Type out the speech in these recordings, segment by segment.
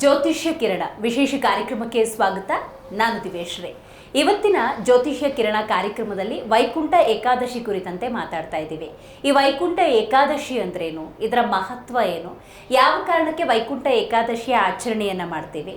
ಜ್ಯೋತಿಷ್ಯ ಕಿರಣ ವಿಶೇಷ ಕಾರ್ಯಕ್ರಮಕ್ಕೆ ಸ್ವಾಗತ. ನಾನು ದಿವೇಶ್ರೇ ಇವತ್ತಿನ ಜ್ಯೋತಿಷ್ಯ ಕಿರಣ ಕಾರ್ಯಕ್ರಮದಲ್ಲಿ ವೈಕುಂಠ ಏಕಾದಶಿ ಕುರಿತಂತೆ ಮಾತಾಡ್ತಾ ಇದ್ದೀವಿ. ಈ ವೈಕುಂಠ ಏಕಾದಶಿ ಅಂದ್ರೇನು? ಇದರ ಮಹತ್ವ ಏನು? ಯಾವ ಕಾರಣಕ್ಕೆ ವೈಕುಂಠ ಏಕಾದಶಿಯ ಆಚರಣೆಯನ್ನು ಮಾಡ್ತೀವಿ?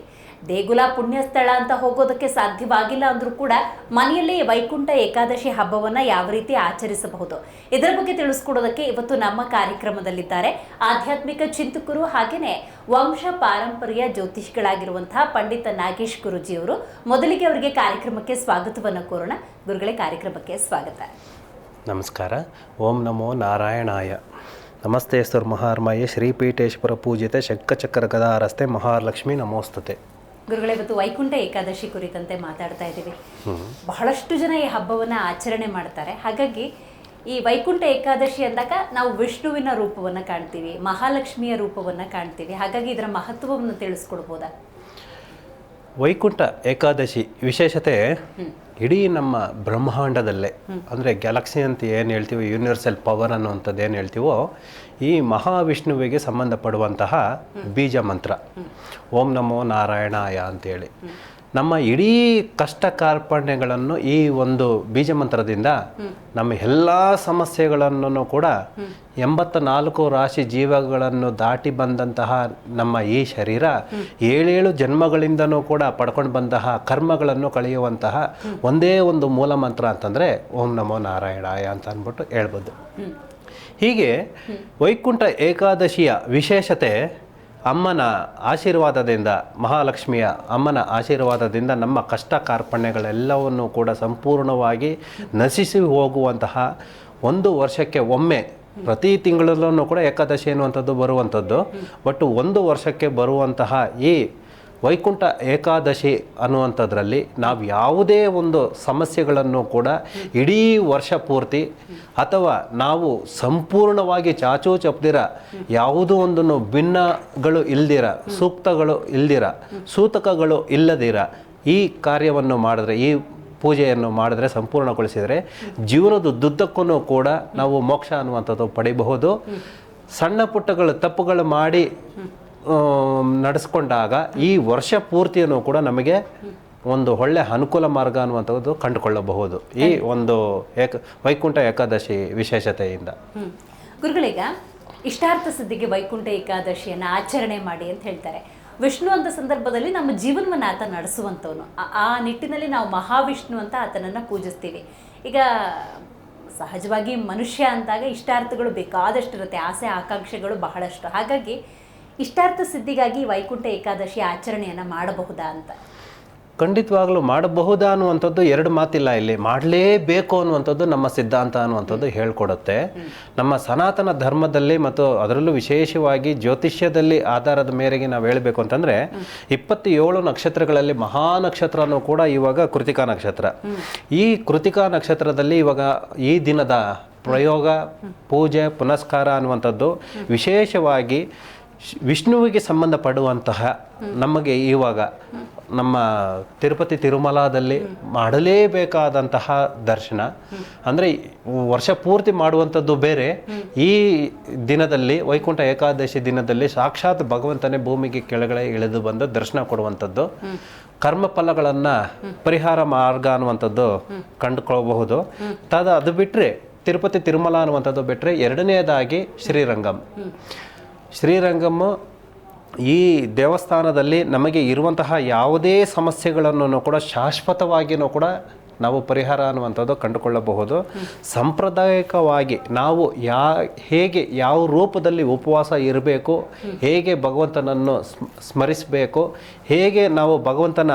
ದೇಗುಲ ಪುಣ್ಯಸ್ಥಳ ಅಂತ ಹೋಗೋದಕ್ಕೆ ಸಾಧ್ಯವಾಗಿಲ್ಲ ಅಂದ್ರೂ ಕೂಡ ಮನೆಯಲ್ಲೇ ವೈಕುಂಠ ಏಕಾದಶಿ ಹಬ್ಬವನ್ನ ಯಾವ ರೀತಿ ಆಚರಿಸಬಹುದು? ಇದರ ಬಗ್ಗೆ ತಿಳಿಸ್ಕೊಡೋದಕ್ಕೆ ಇವತ್ತು ನಮ್ಮ ಕಾರ್ಯಕ್ರಮದಲ್ಲಿದ್ದಾರೆ ಆಧ್ಯಾತ್ಮಿಕ ಚಿಂತಕರು ಹಾಗೆಯೇ ವಂಶ ಪಾರಂಪರ್ಯ ಜ್ಯೋತಿಷಿಗಳಾಗಿರುವಂತಹ ಪಂಡಿತ ನಾಗೇಶ್ ಗುರುಜಿಯವರು. ಮೊದಲಿಗೆ ಅವರಿಗೆ ಕಾರ್ಯಕ್ರಮಕ್ಕೆ ಸ್ವಾಗತವನ್ನು ಕೋರೋಣ. ಗುರುಗಳೇ, ಕಾರ್ಯಕ್ರಮಕ್ಕೆ ಸ್ವಾಗತ. ನಮಸ್ಕಾರ. ಓಂ ನಮೋ ನಾರಾಯಣಾಯ. ನಮಸ್ತೆ ಸರ್ ಮಹಾರ್ಮಯ ಶ್ರೀಪೀಠೇಶ್ವರ ಪೂಜಿತೆ ಶಕ್ಕಚಕ್ರ ಗದಾರಸ್ತೆ ಮಹಾಲಕ್ಷ್ಮಿ ನಮೋಸ್ತತೆ. ಗುರುಗಳೇ ಇವತ್ತು ವೈಕುಂಠ ಏಕಾದಶಿ ಕುರಿತಂತೆ ಮಾತಾಡ್ತಾ ಇದ್ದೀವಿ. ಬಹಳಷ್ಟು ಜನ ಈ ಹಬ್ಬವನ್ನು ಆಚರಣೆ ಮಾಡ್ತಾರೆ. ಹಾಗಾಗಿ ಈ ವೈಕುಂಠ ಏಕಾದಶಿ ಅಂದಾಗ ನಾವು ವಿಷ್ಣುವಿನ ರೂಪವನ್ನು ಕಾಣ್ತೀವಿ ಮಹಾಲಕ್ಷ್ಮಿಯ ರೂಪವನ್ನು ಕಾಣ್ತೀವಿ. ಹಾಗಾಗಿ ಇದರ ಮಹತ್ವವನ್ನು ತಿಳಿಸ್ಕೊಡ್ಬೋದಾ? ವೈಕುಂಠ ಏಕಾದಶಿ ವಿಶೇಷತೆ ಇಡೀ ನಮ್ಮ ಬ್ರಹ್ಮಾಂಡದಲ್ಲೇ. ಅಂದರೆ ಗ್ಯಾಲಕ್ಸಿ ಅಂತ ಏನು ಹೇಳ್ತೀವಿ ಯೂನಿವರ್ಸಲ್ ಪವರ್ ಅನ್ನುವಂಥದ್ದು ಏನು ಹೇಳ್ತೀವೋ ಈ ಮಹಾವಿಷ್ಣುವಿಗೆ ಸಂಬಂಧಪಡುವಂತಹ ಬೀಜ ಮಂತ್ರ ಓಂ ನಮೋ ನಾರಾಯಣಾಯ ಅಂತೇಳಿ. ನಮ್ಮ ಇಡೀ ಕಷ್ಟ ಕಾರ್ಪಣ್ಯಗಳನ್ನು ಈ ಒಂದು ಬೀಜ ಮಂತ್ರದಿಂದ ನಮ್ಮ ಎಲ್ಲ ಸಮಸ್ಯೆಗಳನ್ನು ಕೂಡ ಎಂಬತ್ತ ನಾಲ್ಕು ರಾಶಿ ಜೀವಗಳನ್ನು ದಾಟಿ ಬಂದಂತಹ ನಮ್ಮ ಈ ಶರೀರ ಏಳೇಳು ಜನ್ಮಗಳಿಂದನೂ ಕೂಡ ಪಡ್ಕೊಂಡು ಬಂದಹ ಕರ್ಮಗಳನ್ನು ಕಳೆಯುವಂತಹ ಒಂದೇ ಒಂದು ಮೂಲ ಮಂತ್ರ ಅಂತಂದರೆ ಓಂ ನಮೋ ನಾರಾಯಣಾಯ ಅಂತ ಅಂದ್ಬಿಟ್ಟು ಹೇಳ್ಬೋದು. ಹೀಗೆ ವೈಕುಂಠ ಏಕಾದಶಿಯ ವಿಶೇಷತೆ ಅಮ್ಮನ ಆಶೀರ್ವಾದದಿಂದ ಮಹಾಲಕ್ಷ್ಮಿಯ ಅಮ್ಮನ ಆಶೀರ್ವಾದದಿಂದ ನಮ್ಮ ಕಷ್ಟ ಕಾರ್ಪಣ್ಯಗಳೆಲ್ಲವನ್ನು ಕೂಡ ಸಂಪೂರ್ಣವಾಗಿ ನಶಿಸಿ ಹೋಗುವಂತಹ ಒಂದು ವರ್ಷಕ್ಕೆ ಒಮ್ಮೆ ಪ್ರತಿ ತಿಂಗಳಲ್ಲೂ ಕೂಡ ಏಕಾದಶಿ ಅನ್ನುವಂಥದ್ದು ಬರುವಂಥದ್ದು. ಬಟ್ ಒಂದು ವರ್ಷಕ್ಕೆ ಬರುವಂತಹ ಈ ವೈಕುಂಠ ಏಕಾದಶಿ ಅನ್ನುವಂಥದ್ರಲ್ಲಿ ನಾವು ಯಾವುದೇ ಒಂದು ಸಮಸ್ಯೆಗಳನ್ನು ಕೂಡ ಇಡೀ ವರ್ಷ ಪೂರ್ತಿ ಅಥವಾ ನಾವು ಸಂಪೂರ್ಣವಾಗಿ ಚಾಚೂ ಚಪ್ಪದಿರ ಯಾವುದೋ ಒಂದನ್ನು ಭಿನ್ನಗಳು ಇಲ್ದಿರ, ಸೂಕ್ತಗಳು ಇಲ್ದಿರ, ಸೂತಕಗಳು ಇಲ್ಲದಿರ ಈ ಕಾರ್ಯವನ್ನು ಮಾಡಿದ್ರೆ, ಈ ಪೂಜೆಯನ್ನು ಮಾಡಿದ್ರೆ ಸಂಪೂರ್ಣಗೊಳಿಸಿದರೆ ಜೀವನದುದ್ದಕ್ಕೂ ಕೂಡ ನಾವು ಮೋಕ್ಷ ಅನ್ನುವಂಥದ್ದು ಪಡಿಬಹುದು. ಸಣ್ಣ ಪುಟ್ಟಗಳು ತಪ್ಪುಗಳು ಮಾಡಿ ನಡೆಸ್ಕೊಂಡಾಗ ಈ ವರ್ಷ ಪೂರ್ತಿಯನ್ನು ಕೂಡ ನಮಗೆ ಒಂದು ಒಳ್ಳೆ ಅನುಕೂಲ ಮಾರ್ಗ ಅನ್ನುವಂಥದ್ದು ಕಂಡುಕೊಳ್ಳಬಹುದು. ಈ ಒಂದು ಏಕ ವೈಕುಂಠ ಏಕಾದಶಿ ವಿಶೇಷತೆಯಿಂದ. ಗುರುಗಳೀಗ ಇಷ್ಟಾರ್ಥ ಸಿದ್ಧಿಗೆ ವೈಕುಂಠ ಏಕಾದಶಿಯನ್ನು ಆಚರಣೆ ಮಾಡಿ ಅಂತ ಹೇಳ್ತಾರೆ. ವಿಷ್ಣು ಅಂತ ಸಂದರ್ಭದಲ್ಲಿ ನಮ್ಮ ಜೀವನವನ್ನು ಆತ ನಡೆಸುವಂಥವನು ಆ- ನಿಟ್ಟಿನಲ್ಲಿ ನಾವು ಮಹಾವಿಷ್ಣು ಅಂತ ಆತನನ್ನು ಪೂಜಿಸ್ತೀವಿ. ಈಗ ಸಹಜವಾಗಿ ಮನುಷ್ಯ ಅಂದಾಗ ಇಷ್ಟಾರ್ಥಗಳು ಬೇಕಾದಷ್ಟು ಇರುತ್ತೆ ಆಸೆ ಆಕಾಂಕ್ಷೆಗಳು ಬಹಳಷ್ಟು. ಹಾಗಾಗಿ ಇಷ್ಟಾರ್ಥ ಸಿದ್ಧಿಗಾಗಿ ವೈಕುಂಠ ಏಕಾದಶಿ ಆಚರಣೆಯನ್ನು ಮಾಡಬಹುದಾ ಅಂತ? ಖಂಡಿತವಾಗ್ಲೂ ಮಾಡಬಹುದಾ ಅನ್ನುವಂಥದ್ದು ಎರಡು ಮಾತಿಲ್ಲ ಇಲ್ಲಿ. ಮಾಡಲೇಬೇಕು ಅನ್ನುವಂಥದ್ದು ನಮ್ಮ ಸಿದ್ಧಾಂತ ಅನ್ನುವಂಥದ್ದು ಹೇಳ್ಕೊಡುತ್ತೆ. ನಮ್ಮ ಸನಾತನ ಧರ್ಮದಲ್ಲಿ ಮತ್ತು ಅದರಲ್ಲೂ ವಿಶೇಷವಾಗಿ ಜ್ಯೋತಿಷ್ಯದಲ್ಲಿ ಆಧಾರದ ಮೇರೆಗೆ ನಾವು ಹೇಳಬೇಕು ಅಂತಂದರೆ ಇಪ್ಪತ್ತೇಳು ನಕ್ಷತ್ರಗಳಲ್ಲಿ ಮಹಾ ನಕ್ಷತ್ರನೂ ಕೂಡ ಇವಾಗ ಕೃತಿಕಾ ನಕ್ಷತ್ರ. ಈ ಕೃತಿಕಾ ನಕ್ಷತ್ರದಲ್ಲಿ ಇವಾಗ ಈ ದಿನದ ಪ್ರಯೋಗ ಪೂಜೆ ಪುನಸ್ಕಾರ ಅನ್ನುವಂಥದ್ದು ವಿಶೇಷವಾಗಿ ವಿಷ್ಣುವಿಗೆ ಸಂಬಂಧಪಡುವಂತಹ ನಮಗೆ ಇವಾಗ ನಮ್ಮ ತಿರುಪತಿ ತಿರುಮಲದಲ್ಲಿ ಮಾಡಲೇಬೇಕಾದಂತಹ ದರ್ಶನ. ಅಂದರೆ ವರ್ಷ ಪೂರ್ತಿ ಮಾಡುವಂಥದ್ದು ಬೇರೆ. ಈ ದಿನದಲ್ಲಿ, ವೈಕುಂಠ ಏಕಾದಶಿ ದಿನದಲ್ಲಿ ಸಾಕ್ಷಾತ್ ಭಗವಂತನೇ ಭೂಮಿಗೆ ಕೆಳಗಡೆ ಇಳಿದು ಬಂದು ದರ್ಶನ ಕೊಡುವಂಥದ್ದು. ಕರ್ಮಫಲಗಳನ್ನು ಪರಿಹಾರ ಮಾರ್ಗ ಅನ್ನುವಂಥದ್ದು ಕಂಡುಕೊಳ್ಳಬಹುದು. ತದ ಅದು ಬಿಟ್ಟರೆ ತಿರುಪತಿ ತಿರುಮಲ ಅನ್ನುವಂಥದ್ದು ಬಿಟ್ಟರೆ ಎರಡನೆಯದಾಗಿ ಶ್ರೀರಂಗಂ. ಶ್ರೀರಂಗಮ್ ಈ ದೇವಸ್ಥಾನದಲ್ಲಿ ನಮಗೆ ಇರುವಂತಹ ಯಾವುದೇ ಸಮಸ್ಯೆಗಳನ್ನು ಕೂಡ ಶಾಶ್ವತವಾಗಿಯೂ ಕೂಡ ನಾವು ಪರಿಹಾರ ಅನ್ನುವಂಥದ್ದು ಕಂಡುಕೊಳ್ಳಬಹುದು. ಸಾಂಪ್ರದಾಯಿಕವಾಗಿ ನಾವು ಯಾ, ಹೇಗೆ ಯಾವ ರೂಪದಲ್ಲಿ ಉಪವಾಸ ಇರಬೇಕು, ಹೇಗೆ ಭಗವಂತನನ್ನು ಸ್ಮ- ಸ್ಮರಿಸಬೇಕು, ಹೇಗೆ ನಾವು ಭಗವಂತನ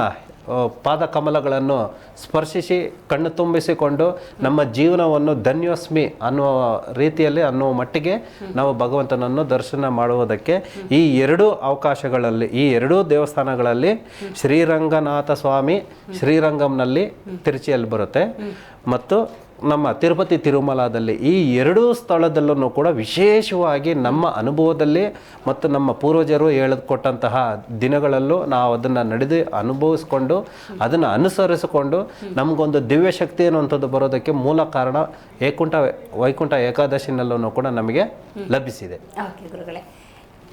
ಆ, ಪಾದ ಕಮಲಗಳನ್ನು ಸ್ಪರ್ಶಿಸಿ ಕಣ್ಣು ತುಂಬಿಸಿಕೊಂಡು ನಮ್ಮ ಜೀವನವನ್ನು ಧನ್ಯೋಸ್ಮಿ ಅನ್ನುವ ರೀತಿಯಲ್ಲಿ ಅನ್ನುವ ಮಟ್ಟಿಗೆ ನಾವು ಭಗವಂತನನ್ನು ದರ್ಶನ ಮಾಡುವುದಕ್ಕೆ ಈ ಎರಡೂ ಅವಕಾಶಗಳಲ್ಲಿ ಈ ಎರಡೂ ದೇವಸ್ಥಾನಗಳಲ್ಲಿ ಶ್ರೀರಂಗನಾಥ ಸ್ವಾಮಿ ಶ್ರೀರಂಗಂನಲ್ಲಿ ತಿರುಚಿಯಲ್ಲಿ ಬರುತ್ತೆ. ಮತ್ತು ನಮ್ಮ ತಿರುಪತಿ ತಿರುಮಲದಲ್ಲಿ ಈ ಎರಡೂ ಸ್ಥಳದಲ್ಲೂ ಕೂಡ ವಿಶೇಷವಾಗಿ ನಮ್ಮ ಅನುಭವದಲ್ಲಿ ಮತ್ತು ನಮ್ಮ ಪೂರ್ವಜರು ಹೇಳಿಕೊಟ್ಟಂತಹ ದಿನಗಳಲ್ಲೂ ನಾವು ಅದನ್ನು ನಡೆದು ಅನುಭವಿಸ್ಕೊಂಡು ಅದನ್ನು ಅನುಸರಿಸಿಕೊಂಡು ನಮಗೊಂದು ದಿವ್ಯ ಶಕ್ತಿ ಅನ್ನುವಂಥದ್ದು ಬರೋದಕ್ಕೆ ಮೂಲ ಕಾರಣ ಏಕುಂಠ ವೈಕುಂಠ ಏಕಾದಶಿನಲ್ಲೂ ಕೂಡ ನಮಗೆ ಲಭಿಸಿದೆ. ಗುರುಗಳೇ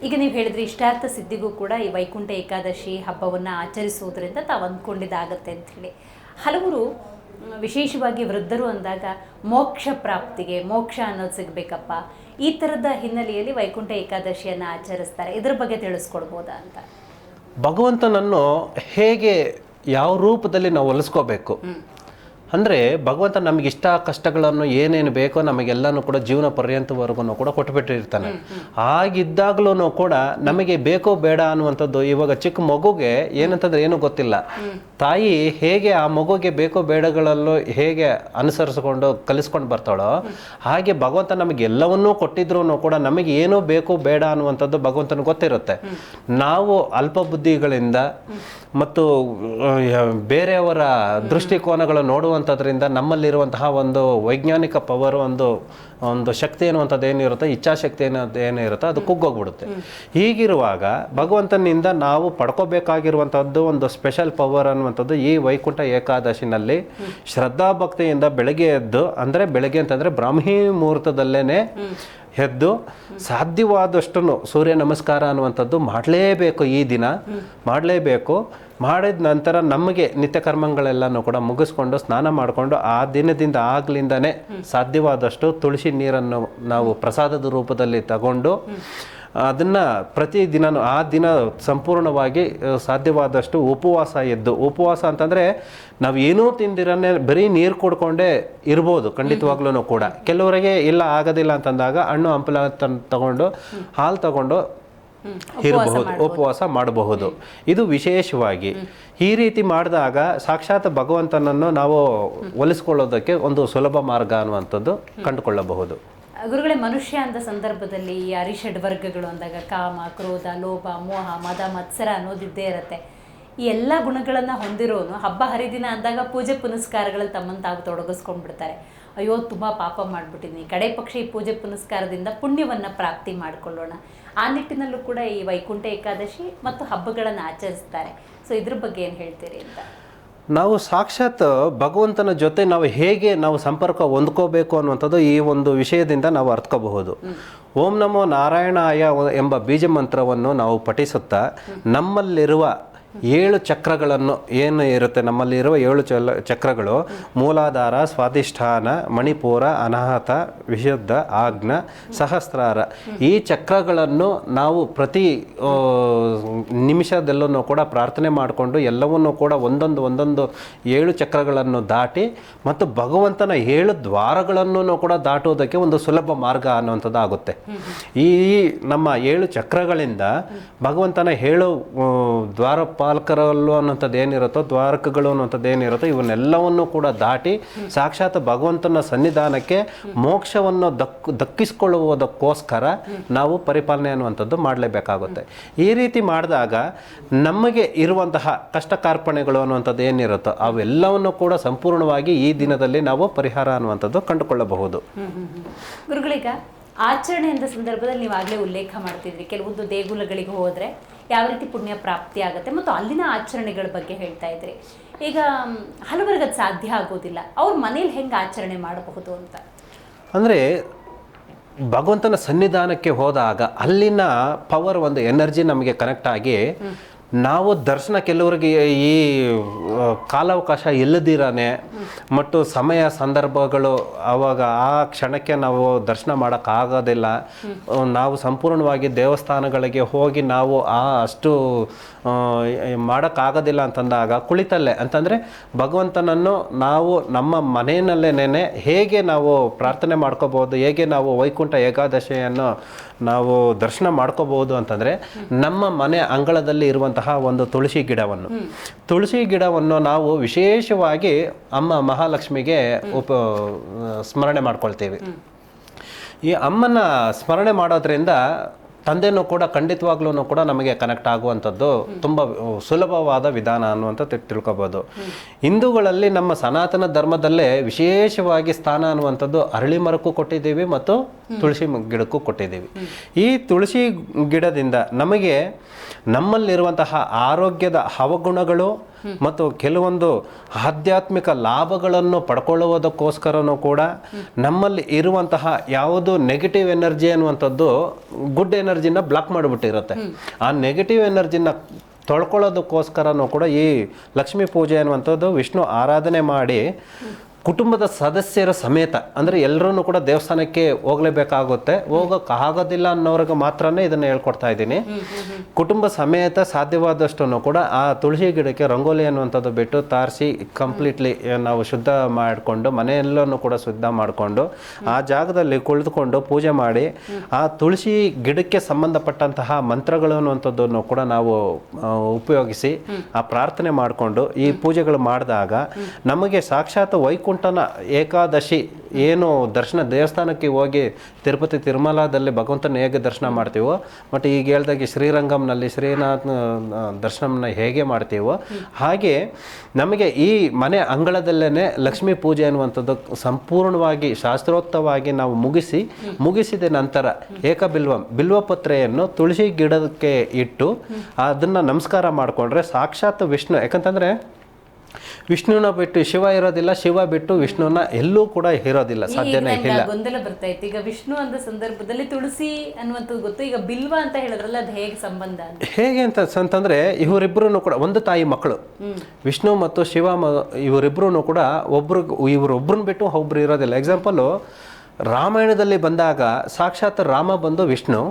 ಈಗ ನೀವು ಹೇಳಿದ್ರೆ ಇಷ್ಟಾರ್ಥ ಸಿದ್ಧಿಗೂ ಕೂಡ ಈ ವೈಕುಂಠ ಏಕಾದಶಿ ಹಬ್ಬವನ್ನು ಆಚರಿಸುವುದರಿಂದ ತಾವು ಅಂದ್ಕೊಂಡಿದ್ದಾಗತ್ತೆ ಅಂತ ಹೇಳಿ. ಹಲವರು ವಿಶೇಷವಾಗಿ ವೃದ್ಧರು ಅಂದಾಗ ಮೋಕ್ಷ ಪ್ರಾಪ್ತಿಗೆ ಮೋಕ್ಷ ಅನ್ನೋದು ಸಿಗಬೇಕಪ್ಪ. ಈ ಥರದ ಹಿನ್ನೆಲೆಯಲ್ಲಿ ವೈಕುಂಠ ಏಕಾದಶಿಯನ್ನು ಆಚರಿಸ್ತಾರೆ. ಇದ್ರ ಬಗ್ಗೆ ತಿಳಿಸ್ಕೊಡ್ಬೋದಾ ಅಂತ? ಭಗವಂತನನ್ನು ಹೇಗೆ ಯಾವ ರೂಪದಲ್ಲಿ ನಾವು ಒಲಿಸ್ಕೋಬೇಕು ಅಂದರೆ ಭಗವಂತ ನಮಗೆ ಇಷ್ಟ ಕಷ್ಟಗಳನ್ನು ಏನೇನು ಬೇಕೋ ನಮಗೆಲ್ಲನೂ ಕೂಡ ಜೀವನ ಪರ್ಯಂತವರೆಗೂ ಕೂಡ ಕೊಟ್ಟುಬಿಟ್ಟಿರ್ತಾನೆ. ಆಗಿದ್ದಾಗಲೂ ಕೂಡ ನಮಗೆ ಬೇಕೋ ಬೇಡ ಅನ್ನುವಂಥದ್ದು ಇವಾಗ ಚಿಕ್ಕ ಮಗುಗೆ ಏನಂತಂದ್ರೆ ಏನೂ ಗೊತ್ತಿಲ್ಲ. ತಾಯಿ ಹೇಗೆ ಆ ಮಗುಗೆ ಬೇಕೋ ಬೇಡಗಳಲ್ಲೂ ಹೇಗೆ ಅನುಸರಿಸ್ಕೊಂಡು ಕಲಿಸ್ಕೊಂಡು ಬರ್ತಾಳೋ ಹಾಗೆ ಭಗವಂತ ನಮಗೆ ಎಲ್ಲವನ್ನೂ ಕೊಟ್ಟಿದ್ರು ಕೂಡ ನಮಗೆ ಏನೂ ಬೇಕೋ ಬೇಡ ಅನ್ನುವಂಥದ್ದು ಭಗವಂತನ ಗೊತ್ತಿರುತ್ತೆ. ನಾವು ಅಲ್ಪ ಬುದ್ಧಿಗಳಿಂದ ಮತ್ತು ಬೇರೆಯವರ ದೃಷ್ಟಿಕೋನಗಳು ನೋಡುವಂಥದ್ರಿಂದ ನಮ್ಮಲ್ಲಿರುವಂತಹ ಒಂದು ವೈಜ್ಞಾನಿಕ ಪವರ್ ಒಂದು ಒಂದು ಶಕ್ತಿ ಅನ್ನುವಂಥದ್ದು ಏನಿರುತ್ತೆ ಇಚ್ಛಾಶಕ್ತಿ ಅನ್ನೋದು ಏನಿರುತ್ತೆ ಅದು ಕುಗ್ಗೋಗ್ಬಿಡುತ್ತೆ. ಹೀಗಿರುವಾಗ ಭಗವಂತನಿಂದ ನಾವು ಪಡ್ಕೋಬೇಕಾಗಿರುವಂಥದ್ದು ಒಂದು ಸ್ಪೆಷಲ್ ಪವರ್ ಅನ್ನುವಂಥದ್ದು ಈ ವೈಕುಂಠ ಏಕಾದಶಿನಲ್ಲಿ ಶ್ರದ್ಧಾಭಕ್ತಿಯಿಂದ ಬೆಳಗ್ಗೆ ಎದ್ದು ಅಂದರೆ ಬೆಳಗ್ಗೆ ಅಂತಂದರೆ ಬ್ರಾಹ್ಮಿ ಮುಹೂರ್ತದಲ್ಲೇ ಎದ್ದು ಸಾಧ್ಯವಾದಷ್ಟು ಸೂರ್ಯ ನಮಸ್ಕಾರ ಅನ್ನುವಂಥದ್ದು ಮಾಡಲೇಬೇಕು ಈ ದಿನ. ಮಾಡಲೇಬೇಕು. ಮಾಡಿದ ನಂತರ ನಮಗೆ ನಿತ್ಯ ಕರ್ಮಗಳೆಲ್ಲನೂ ಕೂಡ ಮುಗಿಸ್ಕೊಂಡು ಸ್ನಾನ ಮಾಡಿಕೊಂಡು ಆ ದಿನದಿಂದ ಆಗ್ಲಿಂದನೇ ಸಾಧ್ಯವಾದಷ್ಟು ತುಳಸಿ ನೀರನ್ನು ನಾವು ಪ್ರಸಾದದ ರೂಪದಲ್ಲಿ ತಗೊಂಡು ಅದನ್ನು ಪ್ರತಿ ದಿನನೂ ಆ ದಿನ ಸಂಪೂರ್ಣವಾಗಿ ಸಾಧ್ಯವಾದಷ್ಟು ಉಪವಾಸ ಎದ್ದು ಉಪವಾಸ ಅಂತಂದರೆ ನಾವು ಏನೂ ತಿಂದಿರನ್ನೇ ಬರೀ ನೀರು ಕುಡ್ಕೊಂಡೇ ಇರ್ಬೋದು ಖಂಡಿತವಾಗ್ಲೂ ಕೂಡ. ಕೆಲವರಿಗೆ ಇಲ್ಲ ಆಗೋದಿಲ್ಲ ಅಂತಂದಾಗ ಹಣ್ಣು ಹಂಪಲ ತಗೊಂಡು ಹಾಲು ತಗೊಂಡು ಇರಬಹುದು ಉಪವಾಸ ಮಾಡಬಹುದು. ಇದು ವಿಶೇಷವಾಗಿ ಈ ರೀತಿ ಮಾಡಿದಾಗ ಸಾಕ್ಷಾತ್ ಭಗವಂತನನ್ನು ನಾವು ಒಲಿಸ್ಕೊಳ್ಳೋದಕ್ಕೆ ಒಂದು ಸುಲಭ ಮಾರ್ಗ ಅನ್ನುವಂಥದ್ದು ಕಂಡುಕೊಳ್ಳಬಹುದು. ಗುರುಗಳೇ ಮನುಷ್ಯ ಅಂದ ಸಂದರ್ಭದಲ್ಲಿ ಈ ಅರಿಷಡ್ ವರ್ಗಗಳು ಅಂದಾಗ ಕಾಮ ಕ್ರೋಧ ಲೋಭ ಮೋಹ ಮದ ಮತ್ಸರ ಅನ್ನೋದಿದ್ದೇ ಇರುತ್ತೆ. ಈ ಎಲ್ಲ ಗುಣಗಳನ್ನು ಹೊಂದಿರೋನು ಹಬ್ಬ ಹರಿದಿನ ಅಂದಾಗ ಪೂಜೆ ಪುನಸ್ಕಾರಗಳಲ್ಲಿ ತಮ್ಮನ್ನು ತಾವು ತೊಡಗಿಸ್ಕೊಂಡ್ಬಿಡ್ತಾರೆ. ಅಯ್ಯೋ ತುಂಬ ಪಾಪ ಮಾಡಿಬಿಟ್ಟಿದ್ದೀನಿ ಕಡೆ ಪಕ್ಷ ಈ ಪೂಜೆ ಪುನಸ್ಕಾರದಿಂದ ಪುಣ್ಯವನ್ನು ಪ್ರಾಪ್ತಿ ಮಾಡಿಕೊಳ್ಳೋಣ. ಆ ನಿಟ್ಟಿನಲ್ಲೂ ಕೂಡ ಈ ವೈಕುಂಠ ಏಕಾದಶಿ ಮತ್ತು ಹಬ್ಬಗಳನ್ನು ಆಚರಿಸ್ತಾರೆ. ಸೊ ಇದ್ರ ಬಗ್ಗೆ ಏನು ಹೇಳ್ತೀರಿ ಅಂತ? ನಾವು ಸಾಕ್ಷಾತ್ ಭಗವಂತನ ಜೊತೆ ನಾವು ಹೇಗೆ ನಾವು ಸಂಪರ್ಕ ಹೊಂದ್ಕೋಬೇಕು ಅನ್ನುವಂಥದ್ದು ಈ ಒಂದು ವಿಷಯದಿಂದ ನಾವು ಅರ್ಥಕೋಬಹುದು. ಓಂ ನಮೋ ನಾರಾಯಣಾಯ ಎಂಬ ಬೀಜ ಮಂತ್ರವನ್ನು ನಾವು ಪಠಿಸುತ್ತಾ ನಮ್ಮಲ್ಲಿರುವ ಏಳು ಚಕ್ರಗಳನ್ನು ಏನು ಇರುತ್ತೆ? ನಮ್ಮಲ್ಲಿರುವ ಏಳು ಚಲ ಚಕ್ರಗಳು ಮೂಲಾಧಾರ ಸ್ವಾಧಿಷ್ಠಾನ ಮಣಿಪುರ ಅನಾಹತ ವಿಶುದ್ಧ ಆಜ್ಞ ಸಹಸ್ರಾರ. ಈ ಚಕ್ರಗಳನ್ನು ನಾವು ಪ್ರತಿ ನಿಮಿಷದಲ್ಲೂ ಕೂಡ ಪ್ರಾರ್ಥನೆ ಮಾಡಿಕೊಂಡು ಎಲ್ಲವನ್ನೂ ಕೂಡ ಒಂದೊಂದು ಒಂದೊಂದು ಏಳು ಚಕ್ರಗಳನ್ನು ದಾಟಿ ಮತ್ತು ಭಗವಂತನ ಏಳು ದ್ವಾರಗಳನ್ನು ಕೂಡ ದಾಟುವುದಕ್ಕೆ ಒಂದು ಸುಲಭ ಮಾರ್ಗ ಅನ್ನುವಂಥದ್ದು ಆಗುತ್ತೆ ಈ ನಮ್ಮ ಏಳು ಚಕ್ರಗಳಿಂದ ಭಗವಂತನ ಏಳು ಆ, ದ್ವಾರಪಾಲಕರಲ್ಲೂ ಅನ್ನೋಂಥದ್ದು ಏನಿರುತ್ತೋ, ದ್ವಾರಕಗಳು ಅನ್ನೋಂಥದ್ದು ಏನಿರುತ್ತೋ, ಇವನ್ನೆಲ್ಲವನ್ನು ಕೂಡ ದಾಟಿ ಸಾಕ್ಷಾತ್ ಭಗವಂತನ ಸನ್ನಿಧಾನಕ್ಕೆ ಮೋಕ್ಷವನ್ನು ದಕ್, ದಕ್ಕಿಸ್ಕೊಳ್ಳುವುದಕ್ಕೋಸ್ಕರ ನಾವು ಪರಿಪಾಲನೆ ಅನ್ನುವಂಥದ್ದು ಮಾಡಲೇಬೇಕಾಗುತ್ತೆ. ಈ ರೀತಿ ಮಾಡಿದಾಗ ನಮಗೆ ಇರುವಂತಹ ಕಷ್ಟ ಕಾರ್ಪಣೆಗಳು ಅನ್ನುವಂಥದ್ದು ಏನಿರುತ್ತೋ, ಅವೆಲ್ಲವನ್ನು ಕೂಡ ಸಂಪೂರ್ಣವಾಗಿ ಈ ದಿನದಲ್ಲಿ ನಾವು ಪರಿಹಾರ ಅನ್ನುವಂಥದ್ದು ಕಂಡುಕೊಳ್ಳಬಹುದು. ಗುರುಗಳಿಗ ಆಚರಣೆ ಸಂದರ್ಭದಲ್ಲಿ ನೀವು ಆಗಲೇ ಉಲ್ಲೇಖ ಮಾಡ್ತಿದ್ರಿ. ಕೆಲವೊಂದು ದೇಗುಲಗಳಿಗೆ ಹೋದರೆ ಯಾವ ರೀತಿ ಪುಣ್ಯ ಪ್ರಾಪ್ತಿ ಆಗುತ್ತೆ ಮತ್ತು ಅಲ್ಲಿನ ಆಚರಣೆಗಳ ಬಗ್ಗೆ ಹೇಳ್ತಾ ಇದ್ರಿ. ಈಗ ಹಲವರಿಗೆ ಅದು ಸಾಧ್ಯ ಆಗೋದಿಲ್ಲ. ಅವ್ರ ಮನೇಲಿ ಹೆಂಗೆ ಆಚರಣೆ ಮಾಡಬಹುದು ಅಂತ? ಅಂದರೆ ಭಗವಂತನ ಸನ್ನಿಧಾನಕ್ಕೆ ಹೋದಾಗ ಅಲ್ಲಿನ ಪವರ್ ಒಂದು ಎನರ್ಜಿ ನಮಗೆ ಕನೆಕ್ಟ್ ಆಗಿ ನಾವು ದರ್ಶನ ಕೆಲವರಿಗೆ ಈ ಕಾಲಾವಕಾಶ ಇಲ್ಲದಿರಾನೆ ಮತ್ತು ಸಮಯ ಸಂದರ್ಭಗಳು ಆವಾಗ ಆ ಕ್ಷಣಕ್ಕೆ ನಾವು ದರ್ಶನ ಮಾಡೋಕ್ಕಾಗೋದಿಲ್ಲ ನಾವು ಸಂಪೂರ್ಣವಾಗಿ ದೇವಸ್ಥಾನಗಳಿಗೆ ಹೋಗಿ ನಾವು ಆ ಅಷ್ಟು ಮಾಡೋಕ್ಕಾಗೋದಿಲ್ಲ ಅಂತಂದಾಗ ಕುಳಿತಲ್ಲೇ ಅಂತಂದರೆ ಭಗವಂತನನ್ನು ನಾವು ನಮ್ಮ ಮನೆಯಲ್ಲೇನೇ ಹೇಗೆ ನಾವು ಪ್ರಾರ್ಥನೆ ಮಾಡ್ಕೋಬೋದು ಹೇಗೆ ನಾವು ವೈಕುಂಠ ಏಕಾದಶಿಯನ್ನು ನಾವು ದರ್ಶನ ಮಾಡ್ಕೋಬಹುದು ಅಂತಂದರೆ ನಮ್ಮ ಮನೆ ಅಂಗಳದಲ್ಲಿ ಇರುವಂತಹ ಒಂದು ತುಳಸಿ ಗಿಡವನ್ನು. ತುಳಸಿ ಗಿಡವನ್ನು ನಾವು ವಿಶೇಷವಾಗಿ ಅಮ್ಮ ಮಹಾಲಕ್ಷ್ಮಿಗೆ ಉಪ ಸ್ಮರಣೆ ಮಾಡ್ಕೊಳ್ತೀವಿ. ಈ ಅಮ್ಮನ ಸ್ಮರಣೆ ಮಾಡೋದ್ರಿಂದ ತಂದೆನೂ ಕೂಡ ಖಂಡಿತವಾಗ್ಲೂ ಕೂಡ ನಮಗೆ ಕನೆಕ್ಟ್ ಆಗುವಂಥದ್ದು ತುಂಬ ಸುಲಭವಾದ ವಿಧಾನ ಅನ್ನುವಂಥ ತಿಳ್ಕೊಬೋದು. ಹಿಂದೂಗಳಲ್ಲಿ ನಮ್ಮ ಸನಾತನ ಧರ್ಮದಲ್ಲೇ ವಿಶೇಷವಾಗಿ ಸ್ಥಾನ ಅನ್ನುವಂಥದ್ದು ಅರಳಿ ಮರಕ್ಕೂ ಕೊಟ್ಟಿದ್ದೀವಿ ಮತ್ತು ತುಳಸಿ ಗಿಡಕ್ಕೂ ಕೊಟ್ಟಿದ್ದೀವಿ. ಈ ತುಳಸಿ ಗಿಡದಿಂದ ನಮಗೆ ನಮ್ಮಲ್ಲಿರುವಂತಹ ಆರೋಗ್ಯದ ಅವಗುಣಗಳು ಮತ್ತು ಕೆಲವೊಂದು ಆಧ್ಯಾತ್ಮಿಕ ಲಾಭಗಳನ್ನು ಪಡ್ಕೊಳ್ಳುವುದಕ್ಕೋಸ್ಕರನೂ ಕೂಡ ನಮ್ಮಲ್ಲಿ ಇರುವಂತಹ ಯಾವುದು ನೆಗೆಟಿವ್ ಎನರ್ಜಿ ಅನ್ನುವಂಥದ್ದು ಗುಡ್ ಎನರ್ಜಿನ ಬ್ಲಾಕ್ ಮಾಡಿಬಿಟ್ಟಿರುತ್ತೆ. ಆ ನೆಗೆಟಿವ್ ಎನರ್ಜಿನ ತೊಳ್ಕೊಳ್ಳೋದಕ್ಕೋಸ್ಕರನೂ ಕೂಡ ಈ ಲಕ್ಷ್ಮೀ ಪೂಜೆ ಅನ್ನುವಂಥದ್ದು ವಿಷ್ಣು ಆರಾಧನೆ ಮಾಡಿ ಕುಟುಂಬದ ಸದಸ್ಯರ ಸಮೇತ ಅಂದರೆ ಎಲ್ಲರೂ ಕೂಡ ದೇವಸ್ಥಾನಕ್ಕೆ ಹೋಗಲೇಬೇಕಾಗುತ್ತೆ. ಹೋಗೋಕ್ಕಾಗೋದಿಲ್ಲ ಆಗೋದಿಲ್ಲ ಅನ್ನೋರಿಗೆ ಮಾತ್ರನೇ ಇದನ್ನು ಹೇಳ್ಕೊಡ್ತಾ ಇದ್ದೀನಿ. ಕುಟುಂಬ ಸಮೇತ ಸಾಧ್ಯವಾದಷ್ಟು ಕೂಡ ಆ ತುಳಸಿ ಗಿಡಕ್ಕೆ ರಂಗೋಲಿ ಅನ್ನುವಂಥದ್ದು ಬಿಟ್ಟು ತಾರಿಸಿ ಕಂಪ್ಲೀಟ್ಲಿ ನಾವು ಶುದ್ಧ ಮಾಡಿಕೊಂಡು ಮನೆಯಲ್ಲೂ ಕೂಡ ಶುದ್ಧ ಮಾಡಿಕೊಂಡು ಆ ಜಾಗದಲ್ಲಿ ಕುಳಿತುಕೊಂಡು ಪೂಜೆ ಮಾಡಿ ಆ ತುಳಸಿ ಗಿಡಕ್ಕೆ ಸಂಬಂಧಪಟ್ಟಂತಹ ಮಂತ್ರಗಳು ಅನ್ನುವಂಥದ್ದನ್ನು ಕೂಡ ನಾವು ಉಪಯೋಗಿಸಿ ಆ ಪ್ರಾರ್ಥನೆ ಮಾಡಿಕೊಂಡು ಈ ಪೂಜೆಗಳು ಮಾಡಿದಾಗ ನಮಗೆ ಸಾಕ್ಷಾತ್ ವೈಕುಂಠನ ಏಕಾದಶಿ ಏನು ದರ್ಶನ ದೇವಸ್ಥಾನಕ್ಕೆ ಹೋಗಿ ತಿರುಪತಿ ತಿರುಮಲದಲ್ಲಿ ಭಗವಂತನ ಹೇಗೆ ದರ್ಶನ ಮಾಡ್ತೀವೋ, ಮತ್ತು ಈಗ ಹೇಳ್ದಾಗೆ ಶ್ರೀರಂಗಂನಲ್ಲಿ ಶ್ರೀನಾಥ್ ದರ್ಶನವನ್ನು ಹೇಗೆ ಮಾಡ್ತೀವೋ, ಹಾಗೆ ನಮಗೆ ಈ ಮನೆ ಅಂಗಳದಲ್ಲೇ ಲಕ್ಷ್ಮೀ ಪೂಜೆ ಅನ್ನುವಂಥದ್ದು ಸಂಪೂರ್ಣವಾಗಿ ಶಾಸ್ತ್ರೋಕ್ತವಾಗಿ ನಾವು ಮುಗಿಸಿ, ಮುಗಿಸಿದ ನಂತರ ಏಕಬಿಲ್ವಂ, ಬಿಲ್ವಪತ್ರೆಯನ್ನು ತುಳಸಿ ಗಿಡಕ್ಕೆ ಇಟ್ಟು ಅದನ್ನು ನಮಸ್ಕಾರ ಮಾಡಿಕೊಂಡ್ರೆ ಸಾಕ್ಷಾತ್ ವಿಷ್ಣು. ಯಾಕಂತಂದರೆ ವಿಷ್ಣುನ ಬಿಟ್ಟು ಶಿವ ಇರೋದಿಲ್ಲ ಶಿವ ಬಿಟ್ಟು ವಿಷ್ಣುನ ಎಲ್ಲೂ ಕೂಡ ಇರೋದಿಲ್ಲ ಸಾಧ್ಯನೇ ಇಲ್ಲ. ಗೊಂದಲ ಬರ್ತಾ ಇತ್ತು. ಈಗ ವಿಷ್ಣು ಅಂದ ಸಂದರ್ಭದಲ್ಲಿ ತುಳಸಿ ಅನ್ನುವಂಥದ್ದು ಗೊತ್ತು. ಈಗ ಬಿಲ್ವ ಅಂತ ಹೇಳಿದ್ರಲ್ಲ ಅದು ಹೇಗೆ ಸಂಬಂಧ ಹೇಗೆ ಅಂತ ಅಂತಂದ್ರೆ ಇವರಿಬ್ಬರೂ ಕೂಡ ಒಂದು ತಾಯಿ ಮಕ್ಕಳು. ವಿಷ್ಣು ಮತ್ತು ಶಿವ ಇವರಿಬ್ರು ಕೂಡ ಒಬ್ರು ಇವರೊಬ್ರನ್ನ ಬಿಟ್ಟು ಒಬ್ರು ಇರೋದಿಲ್ಲ. ಎಕ್ಸಾಂಪಲು ರಾಮಾಯಣದಲ್ಲಿ ಬಂದಾಗ ಸಾಕ್ಷಾತ್ ರಾಮ ಬಂದು ವಿಷ್ಣು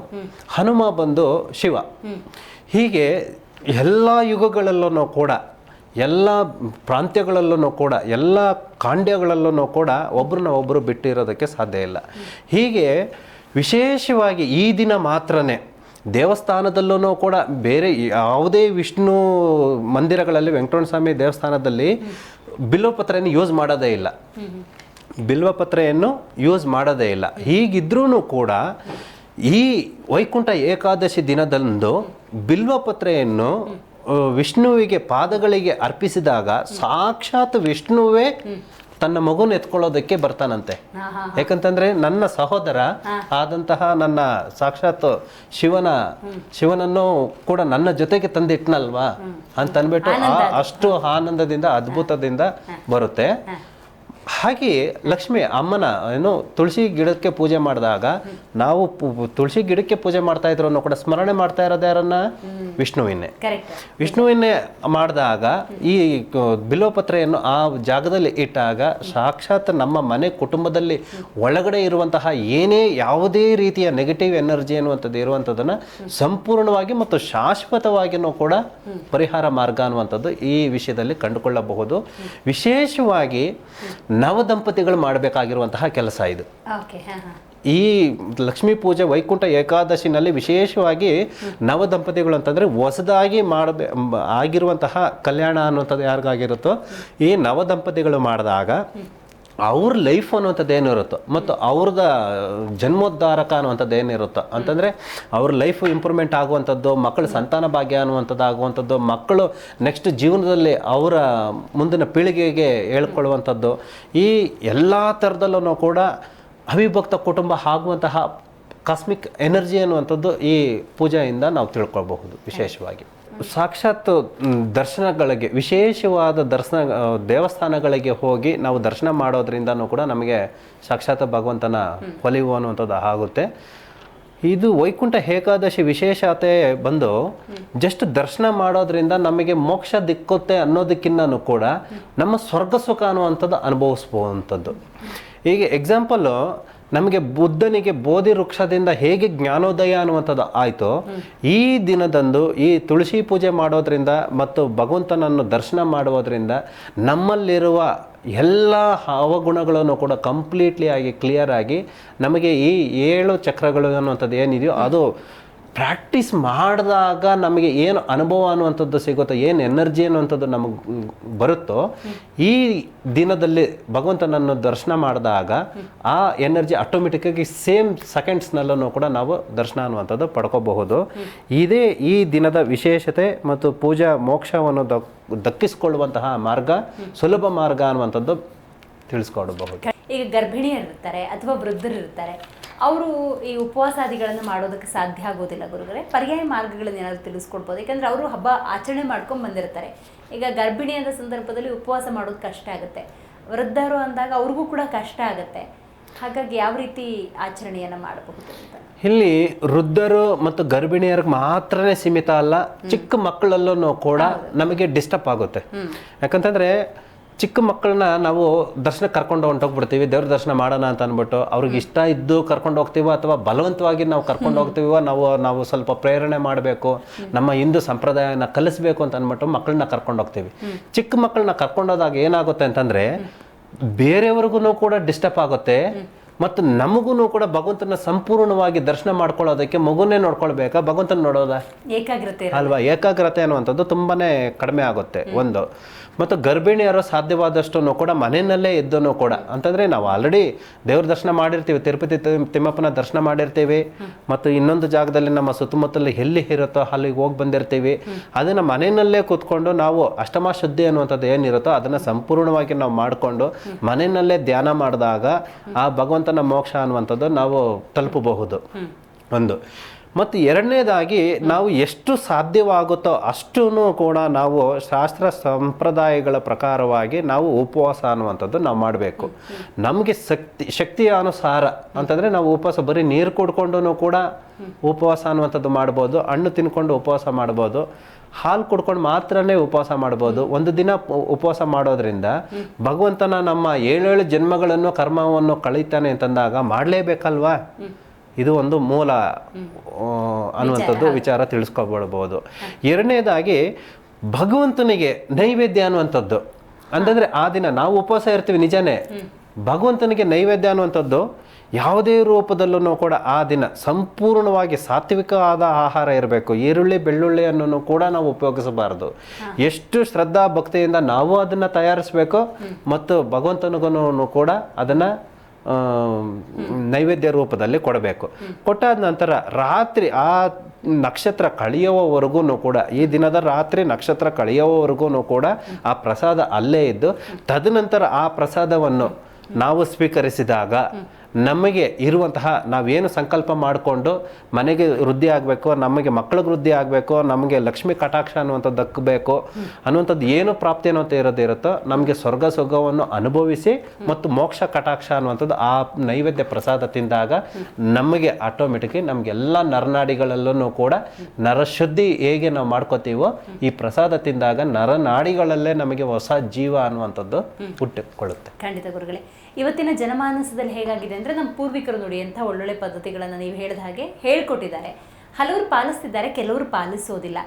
ಹನುಮ ಬಂದು ಶಿವ. ಹೀಗೆ ಎಲ್ಲ ಯುಗಗಳಲ್ಲೂ ಕೂಡ ಎಲ್ಲ ಪ್ರಾಂತ್ಯಗಳಲ್ಲೂ ಕೂಡ, ಎಲ್ಲ ಕಾಂಡ್ಯಗಳಲ್ಲೂ ಕೂಡ ಒಬ್ರನ್ನ ಒಬ್ಬರು ಬಿಟ್ಟಿರೋದಕ್ಕೆ ಸಾಧ್ಯ ಇಲ್ಲ. ಹೀಗೆ ವಿಶೇಷವಾಗಿ ಈ ದಿನ ಮಾತ್ರನೇ ದೇವಸ್ಥಾನದಲ್ಲೂ ಕೂಡ ಬೇರೆ ಯಾವುದೇ ವಿಷ್ಣು ಮಂದಿರಗಳಲ್ಲಿ ವೆಂಕಟರಮಣ ಸ್ವಾಮಿ ದೇವಸ್ಥಾನದಲ್ಲಿ ಬಿಲ್ವಪತ್ರೆಯನ್ನು ಯೂಸ್ ಮಾಡೋದೇ ಇಲ್ಲ. ಬಿಲ್ವಪತ್ರೆಯನ್ನು ಯೂಸ್ ಮಾಡೋದೇ ಇಲ್ಲ. ಹೀಗಿದ್ರೂ ಕೂಡ ಈ ವೈಕುಂಠ ಏಕಾದಶಿ ದಿನದಂದು ಬಿಲ್ವಪತ್ರೆಯನ್ನು ವಿಷ್ಣುವಿಗೆ ಪಾದಗಳಿಗೆ ಅರ್ಪಿಸಿದಾಗ ಸಾಕ್ಷಾತ್ ವಿಷ್ಣುವೇ ತನ್ನ ಮಗುನ ಎತ್ಕೊಳ್ಳೋದಕ್ಕೆ ಬರ್ತಾನಂತೆ. ಯಾಕಂತಂದ್ರೆ ನನ್ನ ಸಹೋದರ ಆದಂತಹ ನನ್ನ ಸಾಕ್ಷಾತ್ ಶಿವನ ಶಿವನನ್ನು ಕೂಡ ನನ್ನ ಜೊತೆಗೆ ತಂದಿಟ್ನಲ್ವಾ? ಅಂತ ಅಂದ್ಬಿಟ್ಟು ಆ ಅಷ್ಟು ಆನಂದದಿಂದ ಅದ್ಭುತದಿಂದ ಬರುತ್ತೆ. ಹಾಗೆಯೇ ಲಕ್ಷ್ಮಿ ಅಮ್ಮನ ಏನು ತುಳಸಿ ಗಿಡಕ್ಕೆ ಪೂಜೆ ಮಾಡಿದಾಗ ನಾವು ಪು- ತುಳಸಿ ಗಿಡಕ್ಕೆ ಪೂಜೆ ಮಾಡ್ತಾ ಇದ್ರು ಕೂಡ ಸ್ಮರಣೆ ಮಾಡ್ತಾ ಇರೋದು ಯಾರನ್ನ? ವಿಷ್ಣುವಿನೇ ವಿಷ್ಣುವಿನೇ ಮಾಡಿದಾಗ ಈ ಬಿಲೋಪತ್ರೆಯನ್ನು ಆ ಜಾಗದಲ್ಲಿ ಇಟ್ಟಾಗ ಸಾಕ್ಷಾತ್ ನಮ್ಮ ಮನೆ ಕುಟುಂಬದಲ್ಲಿ ಒಳಗಡೆ ಇರುವಂತಹ ಏನೇ ಯಾವುದೇ ರೀತಿಯ ನೆಗೆಟಿವ್ ಎನರ್ಜಿ ಅನ್ನುವಂಥದ್ದು ಇರುವಂಥದ್ದನ್ನು ಸಂಪೂರ್ಣವಾಗಿ ಮತ್ತು ಶಾಶ್ವತವಾಗಿಯೂ ಕೂಡ ಪರಿಹಾರ ಮಾರ್ಗ ಅನ್ನುವಂಥದ್ದು ಈ ವಿಷಯದಲ್ಲಿ ಕಂಡುಕೊಳ್ಳಬಹುದು. ವಿಶೇಷವಾಗಿ ನವದಂಪತಿಗಳು ಮಾಡಬೇಕಾಗಿರುವಂತಹ ಕೆಲಸ ಇದು. ಈ ಲಕ್ಷ್ಮೀ ಪೂಜೆ ವೈಕುಂಠ ಏಕಾದಶಿನಲ್ಲಿ ವಿಶೇಷವಾಗಿ ನವದಂಪತಿಗಳು ಅಂತಂದರೆ ಹೊಸದಾಗಿ ಮಾಡಬೇ ಆಗಿರುವಂತಹ ಕಲ್ಯಾಣ ಅನ್ನುವಂಥದ್ದು ಯಾರಿಗಾಗಿರುತ್ತೋ ಈ ನವ ದಂಪತಿಗಳು ಮಾಡಿದಾಗ ಅವ್ರ ಲೈಫ್ ಅನ್ನುವಂಥದ್ದು ಏನಿರುತ್ತೋ, ಮತ್ತು ಅವ್ರದ ಜನ್ಮೋದ್ಧಾರಕ ಅನ್ನುವಂಥದ್ದು ಏನಿರುತ್ತೋ, ಅಂತಂದರೆ ಅವ್ರ ಲೈಫ್ ಇಂಪ್ರೂವ್ಮೆಂಟ್ ಆಗುವಂಥದ್ದು ಮಕ್ಕಳ ಸಂತಾನ ಭಾಗ್ಯ ಅನ್ನುವಂಥದ್ದು ಆಗುವಂಥದ್ದು, ಮಕ್ಕಳು ನೆಕ್ಸ್ಟ್ ಜೀವನದಲ್ಲಿ ಅವರ ಮುಂದಿನ ಪೀಳಿಗೆಗೆ ಹೇಳ್ಕೊಳ್ಳುವಂಥದ್ದು, ಈ ಎಲ್ಲ ಥರದಲ್ಲೂ ಕೂಡ ಅವಿಭಕ್ತ ಕುಟುಂಬ ಆಗುವಂತಹ ಕಾಸ್ಮಿಕ್ ಎನರ್ಜಿ ಅನ್ನುವಂಥದ್ದು ಈ ಪೂಜೆಯಿಂದ ನಾವು ತಿಳ್ಕೊಳ್ಬಹುದು ವಿಶೇಷವಾಗಿ. ಸಾಕ್ಷಾತ್ ದರ್ಶನಗಳಿಗೆ, ವಿಶೇಷವಾದ ದರ್ಶನ ದೇವಸ್ಥಾನಗಳಿಗೆ ಹೋಗಿ ನಾವು ದರ್ಶನ ಮಾಡೋದ್ರಿಂದನೂ ಕೂಡ ನಮಗೆ ಸಾಕ್ಷಾತ್ ಭಗವಂತನ ಒಲಿವು ಅನ್ನುವಂಥದ್ದು ಆಗುತ್ತೆ. ಇದು ವೈಕುಂಠ ಏಕಾದಶಿ ವಿಶೇಷತೆ ಬಂದು ಜಸ್ಟ್ ದರ್ಶನ ಮಾಡೋದ್ರಿಂದ ನಮಗೆ ಮೋಕ್ಷ ದಿಕ್ಕುತ್ತೆ ಅನ್ನೋದಕ್ಕಿಂತನೂ ಕೂಡ ನಮ್ಮ ಸ್ವರ್ಗ ಸುಖ ಅನ್ನುವಂಥದ್ದು ಅನುಭವಿಸ್ಬೋವಂಥದ್ದು. ಈಗ ಎಕ್ಸಾಂಪಲ್ಲು ನಮಗೆ ಬುದ್ಧನಿಗೆ ಬೋಧಿ ವೃಕ್ಷದಿಂದ ಹೇಗೆ ಜ್ಞಾನೋದಯ ಅನ್ನುವಂಥದ್ದು ಆಯಿತು, ಈ ದಿನದಂದು ಈ ತುಳಸಿ ಪೂಜೆ ಮಾಡೋದ್ರಿಂದ ಮತ್ತು ಭಗವಂತನನ್ನು ದರ್ಶನ ಮಾಡುವುದರಿಂದ ನಮ್ಮಲ್ಲಿರುವ ಎಲ್ಲ ಅವಗುಣಗಳನ್ನು ಕೂಡ ಕಂಪ್ಲೀಟ್ಲಿ ಆಗಿ ಕ್ಲಿಯರ್ ಆಗಿ ನಮಗೆ ಈ ಏಳು ಚಕ್ರಗಳು ಅನ್ನುವಂಥದ್ದು ಏನಿದೆಯೋ ಅದು ಪ್ರಾಕ್ಟೀಸ್ ಮಾಡಿದಾಗ ನಮಗೆ ಏನು ಅನುಭವ ಅನ್ನುವಂಥದ್ದು ಸಿಗುತ್ತೋ, ಏನು ಎನರ್ಜಿ ಅನ್ನುವಂಥದ್ದು ನಮಗೆ ಬರುತ್ತೋ, ಈ ದಿನದಲ್ಲಿ ಭಗವಂತನನ್ನು ದರ್ಶನ ಮಾಡಿದಾಗ ಆ ಎನರ್ಜಿ ಆಟೋಮೆಟಿಕ್ಕಾಗಿ ಸೇಮ್ ಸೆಕೆಂಡ್ಸ್ನಲ್ಲೂ ಕೂಡ ನಾವು ದರ್ಶನ ಅನ್ನುವಂಥದ್ದು ಪಡ್ಕೋಬಹುದು. ಇದೇ ಈ ದಿನದ ವಿಶೇಷತೆ ಮತ್ತು ಪೂಜಾ ಮೋಕ್ಷವನ್ನು ದಕ್, ದಕ್ಕಿಸಿಕೊಳ್ಳುವಂತಹ ಮಾರ್ಗ, ಸುಲಭ ಮಾರ್ಗ ಅನ್ನುವಂಥದ್ದು ತಿಳಿಸ್ಕೊಡಬಹುದು. ಈಗ ಗರ್ಭಿಣಿಯರು ಇರ್ತಾರೆ ಅಥವಾ ವೃದ್ಧರು ಇರ್ತಾರೆ ಅವರು ಈ ಉಪವಾಸಾದಿಗಳನ್ನು ಮಾಡೋದಕ್ಕೆ ಸಾಧ್ಯ ಆಗೋದಿಲ್ಲ ಗುರುಗಳೇ. ಪರ್ಯಾಯ ಮಾರ್ಗಗಳನ್ನ ಏನಾದರೂ ತಿಳಿಸ್ಕೊಡ್ಬೋದು. ಯಾಕಂದ್ರೆ ಅವರು ಹಬ್ಬ ಆಚರಣೆ ಮಾಡ್ಕೊಂಡು ಬಂದಿರ್ತಾರೆ. ಈಗ ಗರ್ಭಿಣಿಯಾದ ಸಂದರ್ಭದಲ್ಲಿ ಉಪವಾಸ ಮಾಡೋದು ಕಷ್ಟ ಆಗುತ್ತೆ. ವೃದ್ಧರು ಅಂದಾಗ ಅವ್ರಿಗೂ ಕೂಡ ಕಷ್ಟ ಆಗುತ್ತೆ. ಹಾಗಾಗಿ ಯಾವ ರೀತಿ ಆಚರಣೆಯನ್ನು ಮಾಡಬಹುದು ಅಂತ. ಇಲ್ಲಿ ವೃದ್ಧರು ಮತ್ತು ಗರ್ಭಿಣಿಯರಿಗೆ ಮಾತ್ರನೇ ಸೀಮಿತ ಅಲ್ಲ ಚಿಕ್ಕ ಮಕ್ಕಳಲ್ಲೂ ಕೂಡ ನಮಗೆ ಡಿಸ್ಟರ್ಬ್ ಆಗುತ್ತೆ. ಯಾಕಂತಂದ್ರೆ ಚಿಕ್ಕ ಮಕ್ಕಳನ್ನ ನಾವು ದರ್ಶನಕ್ಕೆ ಕರ್ಕೊಂಡು ಹೊಂಟೋಗ್ಬಿಡ್ತೀವಿ ದೇವ್ರ ದರ್ಶನ ಮಾಡೋಣ ಅಂತ ಅಂದ್ಬಿಟ್ಟು ಅವ್ರಿಗೆ ಇಷ್ಟ ಇದ್ದು ಕರ್ಕೊಂಡು ಹೋಗ್ತೀವೋ ಅಥವಾ ಬಲವಂತವಾಗಿ ನಾವು ಕರ್ಕೊಂಡು ಹೋಗ್ತೀವೋ ನಾವು ನಾವು ಸ್ವಲ್ಪ ಪ್ರೇರಣೆ ಮಾಡಬೇಕು, ನಮ್ಮ ಹಿಂದೂ ಸಂಪ್ರದಾಯನ ಕಲಿಸ್ಬೇಕು ಅಂತ ಅಂದ್ಬಿಟ್ಟು ಮಕ್ಕಳನ್ನ ಕರ್ಕೊಂಡು ಹೋಗ್ತೀವಿ. ಚಿಕ್ಕ ಮಕ್ಕಳನ್ನ ಕರ್ಕೊಂಡೋದಾಗ ಏನಾಗುತ್ತೆ ಅಂತಂದ್ರೆ, ಬೇರೆಯವ್ರಿಗೂ ಕೂಡ ಡಿಸ್ಟರ್ಬ್ ಆಗುತ್ತೆ. ಮತ್ತು ನಮಗೂ ಕೂಡ ಭಗವಂತನ ಸಂಪೂರ್ಣವಾಗಿ ದರ್ಶನ ಮಾಡ್ಕೊಳ್ಳೋದಕ್ಕೆ ಮಗುನೇ ನೋಡ್ಕೊಳ್ಬೇಕಾ? ಭಗವಂತನ ನೋಡೋದ? ಏಕಾಗ್ರತೆ ಅಲ್ವಾ? ಏಕಾಗ್ರತೆ ಅನ್ನುವಂಥದ್ದು ತುಂಬಾನೇ ಕಡಿಮೆ ಆಗುತ್ತೆ ಒಂದು. ಮತ್ತು ಗರ್ಭಿಣಿಯರು ಸಾಧ್ಯವಾದಷ್ಟು ಕೂಡ ಮನೆಯಲ್ಲೇ ಇದ್ದೂ ಕೂಡ ಅಂತಂದ್ರೆ ನಾವು ಆಲ್ರೆಡಿ ದೇವ್ರ ದರ್ಶನ ಮಾಡಿರ್ತೀವಿ ತಿರುಪತಿ ತಿಮ್ಮಪ್ಪನ ದರ್ಶನ ಮಾಡಿರ್ತೀವಿ. ಮತ್ತು ಇನ್ನೊಂದು ಜಾಗದಲ್ಲಿ ನಮ್ಮ ಸುತ್ತಮುತ್ತಲು ಎಲ್ಲಿ ಇರುತ್ತೋ ಅಲ್ಲಿಗೆ ಹೋಗಿ ಬಂದಿರ್ತೀವಿ. ಅದನ್ನು ಮನೆಯಲ್ಲೇ ಕೂತ್ಕೊಂಡು ನಾವು ಅಷ್ಟಮ ಶುದ್ಧಿ ಅನ್ನುವಂಥದ್ದು ಏನಿರುತ್ತೋ ಅದನ್ನ ಸಂಪೂರ್ಣವಾಗಿ ನಾವು ಮಾಡಿಕೊಂಡು ಮನೆಯಲ್ಲೇ ಧ್ಯಾನ ಮಾಡಿದಾಗ ಆ ಭಗವಂತನ ಮೋಕ್ಷ ಅನ್ನುವಂಥದ್ದು ನಾವು ತಲುಪಬಹುದು. ಒಂದು. ಮತ್ತು ಎರಡನೇದಾಗಿ ನಾವು ಎಷ್ಟು ಸಾಧ್ಯವಾಗುತ್ತೋ ಅಷ್ಟೂ ಕೂಡ ನಾವು ಶಾಸ್ತ್ರ ಸಂಪ್ರದಾಯಗಳ ಪ್ರಕಾರವಾಗಿ ನಾವು ಉಪವಾಸ ಅನ್ನುವಂಥದ್ದು ನಾವು ಮಾಡಬೇಕು. ನಮಗೆ ಶಕ್ತಿ ಶಕ್ತಿಯ ಅನುಸಾರ ಅಂತಂದರೆ ನಾವು ಉಪವಾಸ ಬರೀ ನೀರು ಕುಡ್ಕೊಂಡು ಕೂಡ ಉಪವಾಸ ಅನ್ನುವಂಥದ್ದು ಮಾಡ್ಬೋದು ಹಣ್ಣು ತಿನ್ಕೊಂಡು ಉಪವಾಸ ಮಾಡ್ಬೋದು ಹಾಲು ಕುಡ್ಕೊಂಡು ಮಾತ್ರನೇ ಉಪವಾಸ ಮಾಡ್ಬೋದು. ಒಂದು ದಿನ ಉಪವಾಸ ಮಾಡೋದ್ರಿಂದ ಭಗವಂತನ ನಮ್ಮ ಏಳೇಳು ಜನ್ಮಗಳನ್ನು ಕರ್ಮವನ್ನು ಕಳೀತಾನೆ ಅಂತಂದಾಗ ಮಾಡಲೇಬೇಕಲ್ವಾ? ಇದು ಒಂದು ಮೂಲ ಅನ್ನುವಂಥದ್ದು ವಿಚಾರ. ತಿಳಿಸ್ಕೊಬಿಡ್ಬೋದು ಎರಡನೇದಾಗಿ ಭಗವಂತನಿಗೆ ನೈವೇದ್ಯ ಅನ್ನುವಂಥದ್ದು. ಅಂತಂದರೆ ಆ ದಿನ ನಾವು ಉಪವಾಸ ಇರ್ತೀವಿ ನಿಜಾನೇ. ಭಗವಂತನಿಗೆ ನೈವೇದ್ಯ ಅನ್ನುವಂಥದ್ದು ಯಾವುದೇ ರೂಪದಲ್ಲೂ ಕೂಡ ಆ ದಿನ ಸಂಪೂರ್ಣವಾಗಿ ಸಾತ್ವಿಕವಾದ ಆಹಾರ ಇರಬೇಕು. ಈರುಳ್ಳಿ ಬೆಳ್ಳುಳ್ಳಿಯನ್ನು ಕೂಡ ನಾವು ಉಪಯೋಗಿಸಬಾರದು. ಎಷ್ಟು ಶ್ರದ್ಧಾ ಭಕ್ತಿಯಿಂದ ನಾವು ಅದನ್ನು ತಯಾರಿಸಬೇಕು ಮತ್ತು ಭಗವಂತನಿಗೂ ಕೂಡ ಅದನ್ನು ನೈವೇದ್ಯ ರೂಪದಲ್ಲಿ ಕೊಡಬೇಕು. ಕೊಟ್ಟಾದ ನಂತರ ರಾತ್ರಿ ಆ ನಕ್ಷತ್ರ ಕಳೆಯುವವರೆಗೂ ಕೂಡ ಈ ದಿನದ ರಾತ್ರಿ ನಕ್ಷತ್ರ ಕಳೆಯುವವರೆಗೂ ಕೂಡ ಆ ಪ್ರಸಾದ ಅಲ್ಲೇ ಇದ್ದು ತದನಂತರ ಆ ಪ್ರಸಾದವನ್ನು ನಾವು ಸ್ವೀಕರಿಸಿದಾಗ ನಮಗೆ ಇರುವಂತಹ ನಾವೇನು ಸಂಕಲ್ಪ ಮಾಡಿಕೊಂಡು ಮನೆಗೆ ವೃದ್ಧಿ ಆಗಬೇಕು, ನಮಗೆ ಮಕ್ಕಳಿಗೆ ವೃದ್ಧಿ ಆಗಬೇಕು, ನಮಗೆ ಲಕ್ಷ್ಮಿ ಕಟಾಕ್ಷ ಅನ್ನುವಂಥದ್ದು ದಕ್ಕಬೇಕು ಅನ್ನುವಂಥದ್ದು ಏನು ಪ್ರಾಪ್ತಿ ಅನ್ನುವಂಥ ಇರೋದು ಇರುತ್ತೋ, ನಮಗೆ ಸ್ವರ್ಗ ಸುಖವನ್ನು ಅನುಭವಿಸಿ ಮತ್ತು ಮೋಕ್ಷ ಕಟಾಕ್ಷ ಅನ್ನುವಂಥದ್ದು ಆ ನೈವೇದ್ಯ ಪ್ರಸಾದ ತಿಂದಾಗ ನಮಗೆ ಆಟೋಮೆಟಿಕ್ಲಿ ನಮಗೆಲ್ಲ ನರನಾಡಿಗಳಲ್ಲೂ ಕೂಡ ನರಶುದ್ಧಿ ಹೇಗೆ ನಾವು ಮಾಡ್ಕೋತೀವೋ ಈ ಪ್ರಸಾದ ತಿಂದಾಗ ನರನಾಡಿಗಳಲ್ಲೇ ನಮಗೆ ಹೊಸ ಜೀವ ಅನ್ನುವಂಥದ್ದು ಹುಟ್ಟಿಕೊಳ್ಳುತ್ತೆ. ಖಂಡಿತ ಗುರುಗಳೇ. ಇವತ್ತಿನ ಜನಮಾನಸದಲ್ಲಿ ಹೇಗಾಗಿದೆ ಅಂದರೆ ನಮ್ಮ ಪೂರ್ವಿಕರು ನೋಡಿ ಅಂತ ಒಳ್ಳೊಳ್ಳೆ ಪದ್ಧತಿಗಳನ್ನು ನೀವು ಹೇಳಿದ ಹಾಗೆ ಹೇಳ್ಕೊಟ್ಟಿದ್ದಾರೆ. ಹಲವರು ಪಾಲಿಸ್ತಿದ್ದಾರೆ ಕೆಲವರು ಪಾಲಿಸೋದಿಲ್ಲ.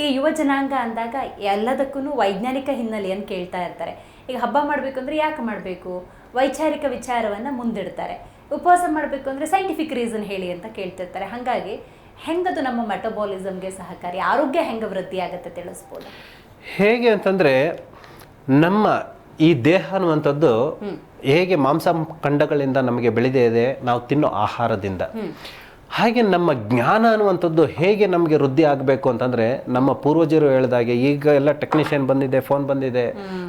ಈಗ ಯುವ ಜನಾಂಗ ಅಂದಾಗ ಎಲ್ಲದಕ್ಕೂ ವೈಜ್ಞಾನಿಕ ಹಿನ್ನೆಲೆಯನ್ನು ಕೇಳ್ತಾ ಇರ್ತಾರೆ. ಈಗ ಹಬ್ಬ ಮಾಡಬೇಕು ಅಂದರೆ ಯಾಕೆ ಮಾಡಬೇಕು? ವೈಚಾರಿಕ ವಿಚಾರವನ್ನು ಮುಂದಿಡ್ತಾರೆ. ಉಪವಾಸ ಮಾಡಬೇಕು ಅಂದರೆ ಸೈಂಟಿಫಿಕ್ ರೀಸನ್ ಹೇಳಿ ಅಂತ ಕೇಳ್ತಿರ್ತಾರೆ. ಹಾಗಾಗಿ ಹೆಂಗದು ನಮ್ಮ ಮೆಟಬಾಲಿಸಮ್ಗೆ ಸಹಕಾರಿ? ಆರೋಗ್ಯ ಹೆಂಗೆ ವೃದ್ಧಿ ಆಗುತ್ತೆ ತಿಳಿಸ್ಬೋದು? ಹೇಗೆ ಅಂತಂದರೆ ನಮ್ಮ ಈ ದೇಹ ಅನ್ನುವಂಥದ್ದು ಹೇಗೆ ಮಾಂಸ ಖಂಡಗಳಿಂದ ನಮಗೆ ಬೆಳೆದೇ ಇದೆ, ನಾವು ತಿನ್ನೋ ಆಹಾರದಿಂದ. ಹಾಗೆ ನಮ್ಮ ಜ್ಞಾನ ಅನ್ನುವಂಥದ್ದು ಹೇಗೆ ನಮಗೆ ವೃದ್ಧಿ ಆಗಬೇಕು ಅಂತಂದರೆ, ನಮ್ಮ ಪೂರ್ವಜರು ಹೇಳಿದಾಗೆ ಈಗ ಎಲ್ಲ ಟೆಕ್ನಿಷಿಯನ್ ಬಂದಿದೆ ಫೋನ್ ಬಂದಿದೆ,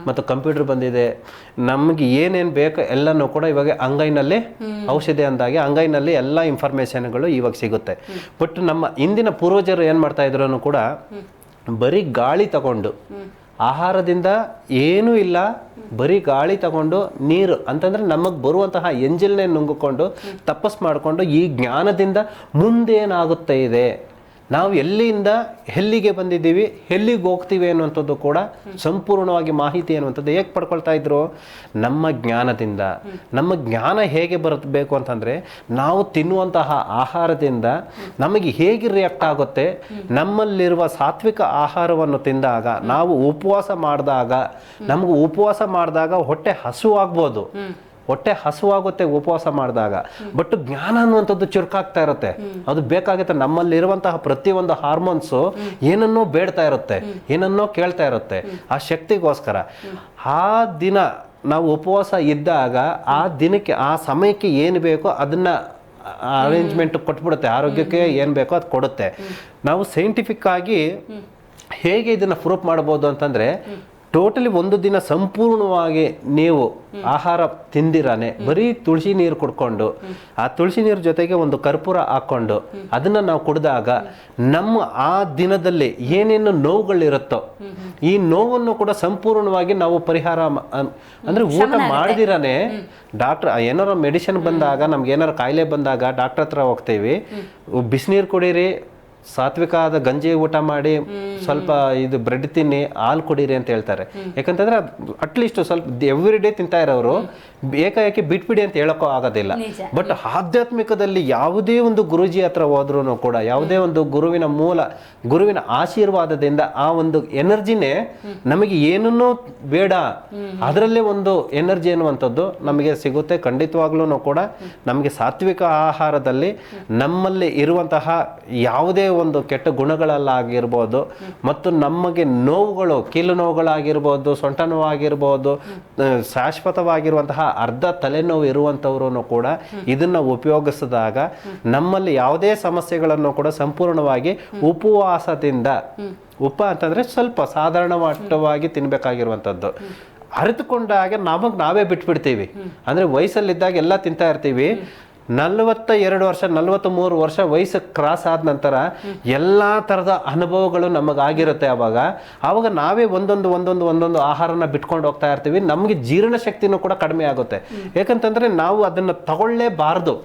ಮತ್ತು ಕಂಪ್ಯೂಟರ್ ಬಂದಿದೆ. ನಮಗೆ ಏನೇನು ಬೇಕೋ ಎಲ್ಲನೂ ಕೂಡ ಇವಾಗ ಅಂಗೈನಲ್ಲಿ ಔಷಧಿ ಅಂದಾಗೆ ಅಂಗೈನಲ್ಲಿ ಎಲ್ಲ ಇನ್ಫಾರ್ಮೇಷನ್ಗಳು ಇವಾಗ ಸಿಗುತ್ತೆ. ಬಟ್ ನಮ್ಮ ಇಂದಿನ ಪೂರ್ವಜರು ಏನು ಮಾಡ್ತಾ ಇದ್ರು ಕೂಡ, ಬರೀ ಗಾಳಿ ತಗೊಂಡು ಆಹಾರದಿಂದ ಏನೂ ಇಲ್ಲ, ಬರೀ ಗಾಳಿ ತಗೊಂಡು ನೀರು, ಅಂತಂದ್ರೆ ನಮಗೆ ಬರುವಂತಹ ಎಂಜಿಲ್ನೇ ನುಂಗಿಕೊಂಡು ತಪಸ್ ಮಾಡಿಕೊಂಡು ಈ ಜ್ಞಾನದಿಂದ ಮುಂದೇನಾಗುತ್ತೆ ಇದೆ? ನಾವು ಎಲ್ಲಿಂದ ಎಲ್ಲಿಗೆ ಬಂದಿದ್ದೀವಿ, ಎಲ್ಲಿಗೆ ಹೋಗ್ತೀವಿ ಅನ್ನುವಂಥದ್ದು ಕೂಡ ಸಂಪೂರ್ಣವಾಗಿ ಮಾಹಿತಿ ಅನ್ನುವಂಥದ್ದು ಹೇಗೆ ಪಡ್ಕೊಳ್ತಾ ಇದ್ರು? ನಮ್ಮ ಜ್ಞಾನದಿಂದ. ನಮ್ಮ ಜ್ಞಾನ ಹೇಗೆ ಬರಬೇಕು ಅಂತಂದರೆ ನಾವು ತಿನ್ನುವಂತಹ ಆಹಾರದಿಂದ ನಮಗೆ ಹೇಗೆ ರಿಯಾಕ್ಟ್ ಆಗುತ್ತೆ? ನಮ್ಮಲ್ಲಿರುವ ಸಾತ್ವಿಕ ಆಹಾರವನ್ನು ತಿಂದಾಗ, ನಾವು ಉಪವಾಸ ಮಾಡಿದಾಗ, ನಮಗೆ ಉಪವಾಸ ಮಾಡಿದಾಗ ಹೊಟ್ಟೆ ಹಸುವಾಗ್ಬೋದು ಹೊಟ್ಟೆ ಹಸುವಾಗುತ್ತೆ ಉಪವಾಸ ಮಾಡಿದಾಗ. ಬಟ್ ಜ್ಞಾನ ಅನ್ನುವಂಥದ್ದು ಚುರುಕಾಗ್ತಾ ಇರುತ್ತೆ. ಅದು ಬೇಕಾಗುತ್ತೆ ನಮ್ಮಲ್ಲಿರುವಂತಹ ಪ್ರತಿಯೊಂದು ಹಾರ್ಮೋನ್ಸು ಏನನ್ನೋ ಬೇಡ್ತಾ ಇರುತ್ತೆ, ಏನನ್ನೋ ಕೇಳ್ತಾ ಇರುತ್ತೆ. ಆ ಶಕ್ತಿಗೋಸ್ಕರ. ಆ ದಿನ ನಾವು ಉಪವಾಸ ಇದ್ದಾಗ ಆ ದಿನಕ್ಕೆ, ಆ ಸಮಯಕ್ಕೆ ಏನು ಬೇಕೋ ಅದನ್ನ ಅರೇಂಜ್ಮೆಂಟ್ ಕೊಟ್ಬಿಡುತ್ತೆ. ಆರೋಗ್ಯಕ್ಕೆ ಏನು ಬೇಕೋ ಅದು ಕೊಡುತ್ತೆ. ನಾವು ಸೈಂಟಿಫಿಕ್ ಆಗಿ ಹೇಗೆ ಇದನ್ನು ಪ್ರೂಫ್ ಮಾಡ್ಬೋದು ಅಂತಂದ್ರೆ ಟೋಟಲಿ ಒಂದು ದಿನ ಸಂಪೂರ್ಣವಾಗಿ ನೀವು ಆಹಾರ ತಿಂದಿರಾನೆ ಬರೀ ತುಳಸಿ ನೀರು ಕುಡ್ಕೊಂಡು ಆ ತುಳಸಿ ನೀರು ಜೊತೆಗೆ ಒಂದು ಕರ್ಪೂರ ಹಾಕೊಂಡು ಅದನ್ನ ನಾವು ಕುಡಿದಾಗ ನಮ್ಮ ಆ ದಿನದಲ್ಲಿ ಏನೇನು ನೋವುಗಳಿರುತ್ತೋ ಈ ನೋವನ್ನು ಕೂಡ ಸಂಪೂರ್ಣವಾಗಿ ನಾವು ಪರಿಹಾರ ಅಂದ್ರೆ ಊಟ ಮಾಡಿದಿರಾನೆ. ಡಾಕ್ಟರ್ ಏನಾರ ಮೆಡಿಸಿನ್ ಬಂದಾಗ ನಮ್ಗೆ ಏನಾರ ಕಾಯಿಲೆ ಬಂದಾಗ ಡಾಕ್ಟರ್ ಹತ್ರ ಹೋಗ್ತೀವಿ. ಬಿಸಿನೀರು ಕುಡೀರಿ ಸಾತ್ವಿಕವಾದ ಗಂಜಿ ಊಟ ಮಾಡಿ ಸ್ವಲ್ಪ ಇದು ಬ್ರೆಡ್ ತಿನ್ನಿ ಹಾಲು ಕುಡೀರಿ ಅಂತ ಹೇಳ್ತಾರೆ. ಯಾಕಂತಂದ್ರೆ ಅಟ್ಲೀಸ್ಟ್ ಸ್ವಲ್ಪ ಎವ್ರಿ ಡೇ ತಿಂತಾ ಇರೋರು ಏಕಾಏಕಿ ಬಿಟ್ಬಿಡಿ ಅಂತ ಹೇಳೋಕ್ಕೂ ಆಗೋದಿಲ್ಲ. ಬಟ್ ಆಧ್ಯಾತ್ಮಿಕದಲ್ಲಿ ಯಾವುದೇ ಒಂದು ಗುರುಜಿ ಹತ್ರ ಹೋದ್ರೂ ಕೂಡ ಯಾವುದೇ ಒಂದು ಗುರುವಿನ ಮೂಲ ಗುರುವಿನ ಆಶೀರ್ವಾದದಿಂದ ಆ ಒಂದು ಎನರ್ಜಿನೇ ನಮಗೆ ಏನನ್ನೂ ಬೇಡ. ಅದರಲ್ಲೇ ಒಂದು ಎನರ್ಜಿ ಅನ್ನುವಂಥದ್ದು ನಮಗೆ ಸಿಗುತ್ತೆ ಖಂಡಿತವಾಗ್ಲೂ ಕೂಡ. ನಮಗೆ ಸಾತ್ವಿಕ ಆಹಾರದಲ್ಲಿ ನಮ್ಮಲ್ಲಿ ಇರುವಂತಹ ಯಾವುದೇ ಒಂದು ಕೆಟ್ಟ ಗುಣಗಳಲ್ಲಾಗಿರ್ಬೋದು, ಮತ್ತು ನಮಗೆ ನೋವುಗಳು, ಕೀಲು ನೋವುಗಳಾಗಿರ್ಬೋದು, ಸೊಂಟ ನೋವಾಗಿರ್ಬೋದು ಶಾಶ್ವತವಾಗಿರುವಂತಹ ಅರ್ಧ ತಲೆನೋವು ಇರುವಂಥವ್ರು ಕೂಡ ಇದನ್ನು ಉಪಯೋಗಿಸಿದಾಗ ನಮ್ಮಲ್ಲಿ ಯಾವುದೇ ಸಮಸ್ಯೆಗಳನ್ನು ಕೂಡ ಸಂಪೂರ್ಣವಾಗಿ ಉಪವಾಸದಿಂದ, ಉಪ ಅಂತಂದರೆ ಸ್ವಲ್ಪ ಸಾಧಾರಣ ಮಟ್ಟವಾಗಿ ತಿನ್ಬೇಕಾಗಿರುವಂಥದ್ದು. ಅರಿತುಕೊಂಡಾಗ ನಮಗೆ ನಾವೇ ಬಿಟ್ಬಿಡ್ತೀವಿ. ಅಂದರೆ ವಯಸ್ಸಲ್ಲಿದ್ದಾಗ ಎಲ್ಲ ತಿಂತಾ ಇರ್ತೀವಿ. ನಲವತ್ತ ಎರಡು ವರ್ಷ ನಲವತ್ತ್ ಮೂರು ವರ್ಷ ವಯಸ್ಸು ಕ್ರಾಸ್ ಆದ ನಂತರ ಎಲ್ಲ ತರದ ಅನುಭವಗಳು ನಮಗಾಗಿರುತ್ತೆ ಅವಾಗ. ಆವಾಗ ನಾವೇ ಒಂದೊಂದು ಒಂದೊಂದು ಒಂದೊಂದು ಆಹಾರನ ಬಿಟ್ಕೊಂಡು ಹೋಗ್ತಾ ಇರ್ತೀವಿ. ನಮಗೆ ಜೀರ್ಣ ಶಕ್ತಿನೂ ಕೂಡ ಕಡಿಮೆ ಆಗುತ್ತೆ. ಯಾಕಂತಂದ್ರೆ ನಾವು ಅದನ್ನ ತಗೊಳ್ಳೇಬಾರ್ದು.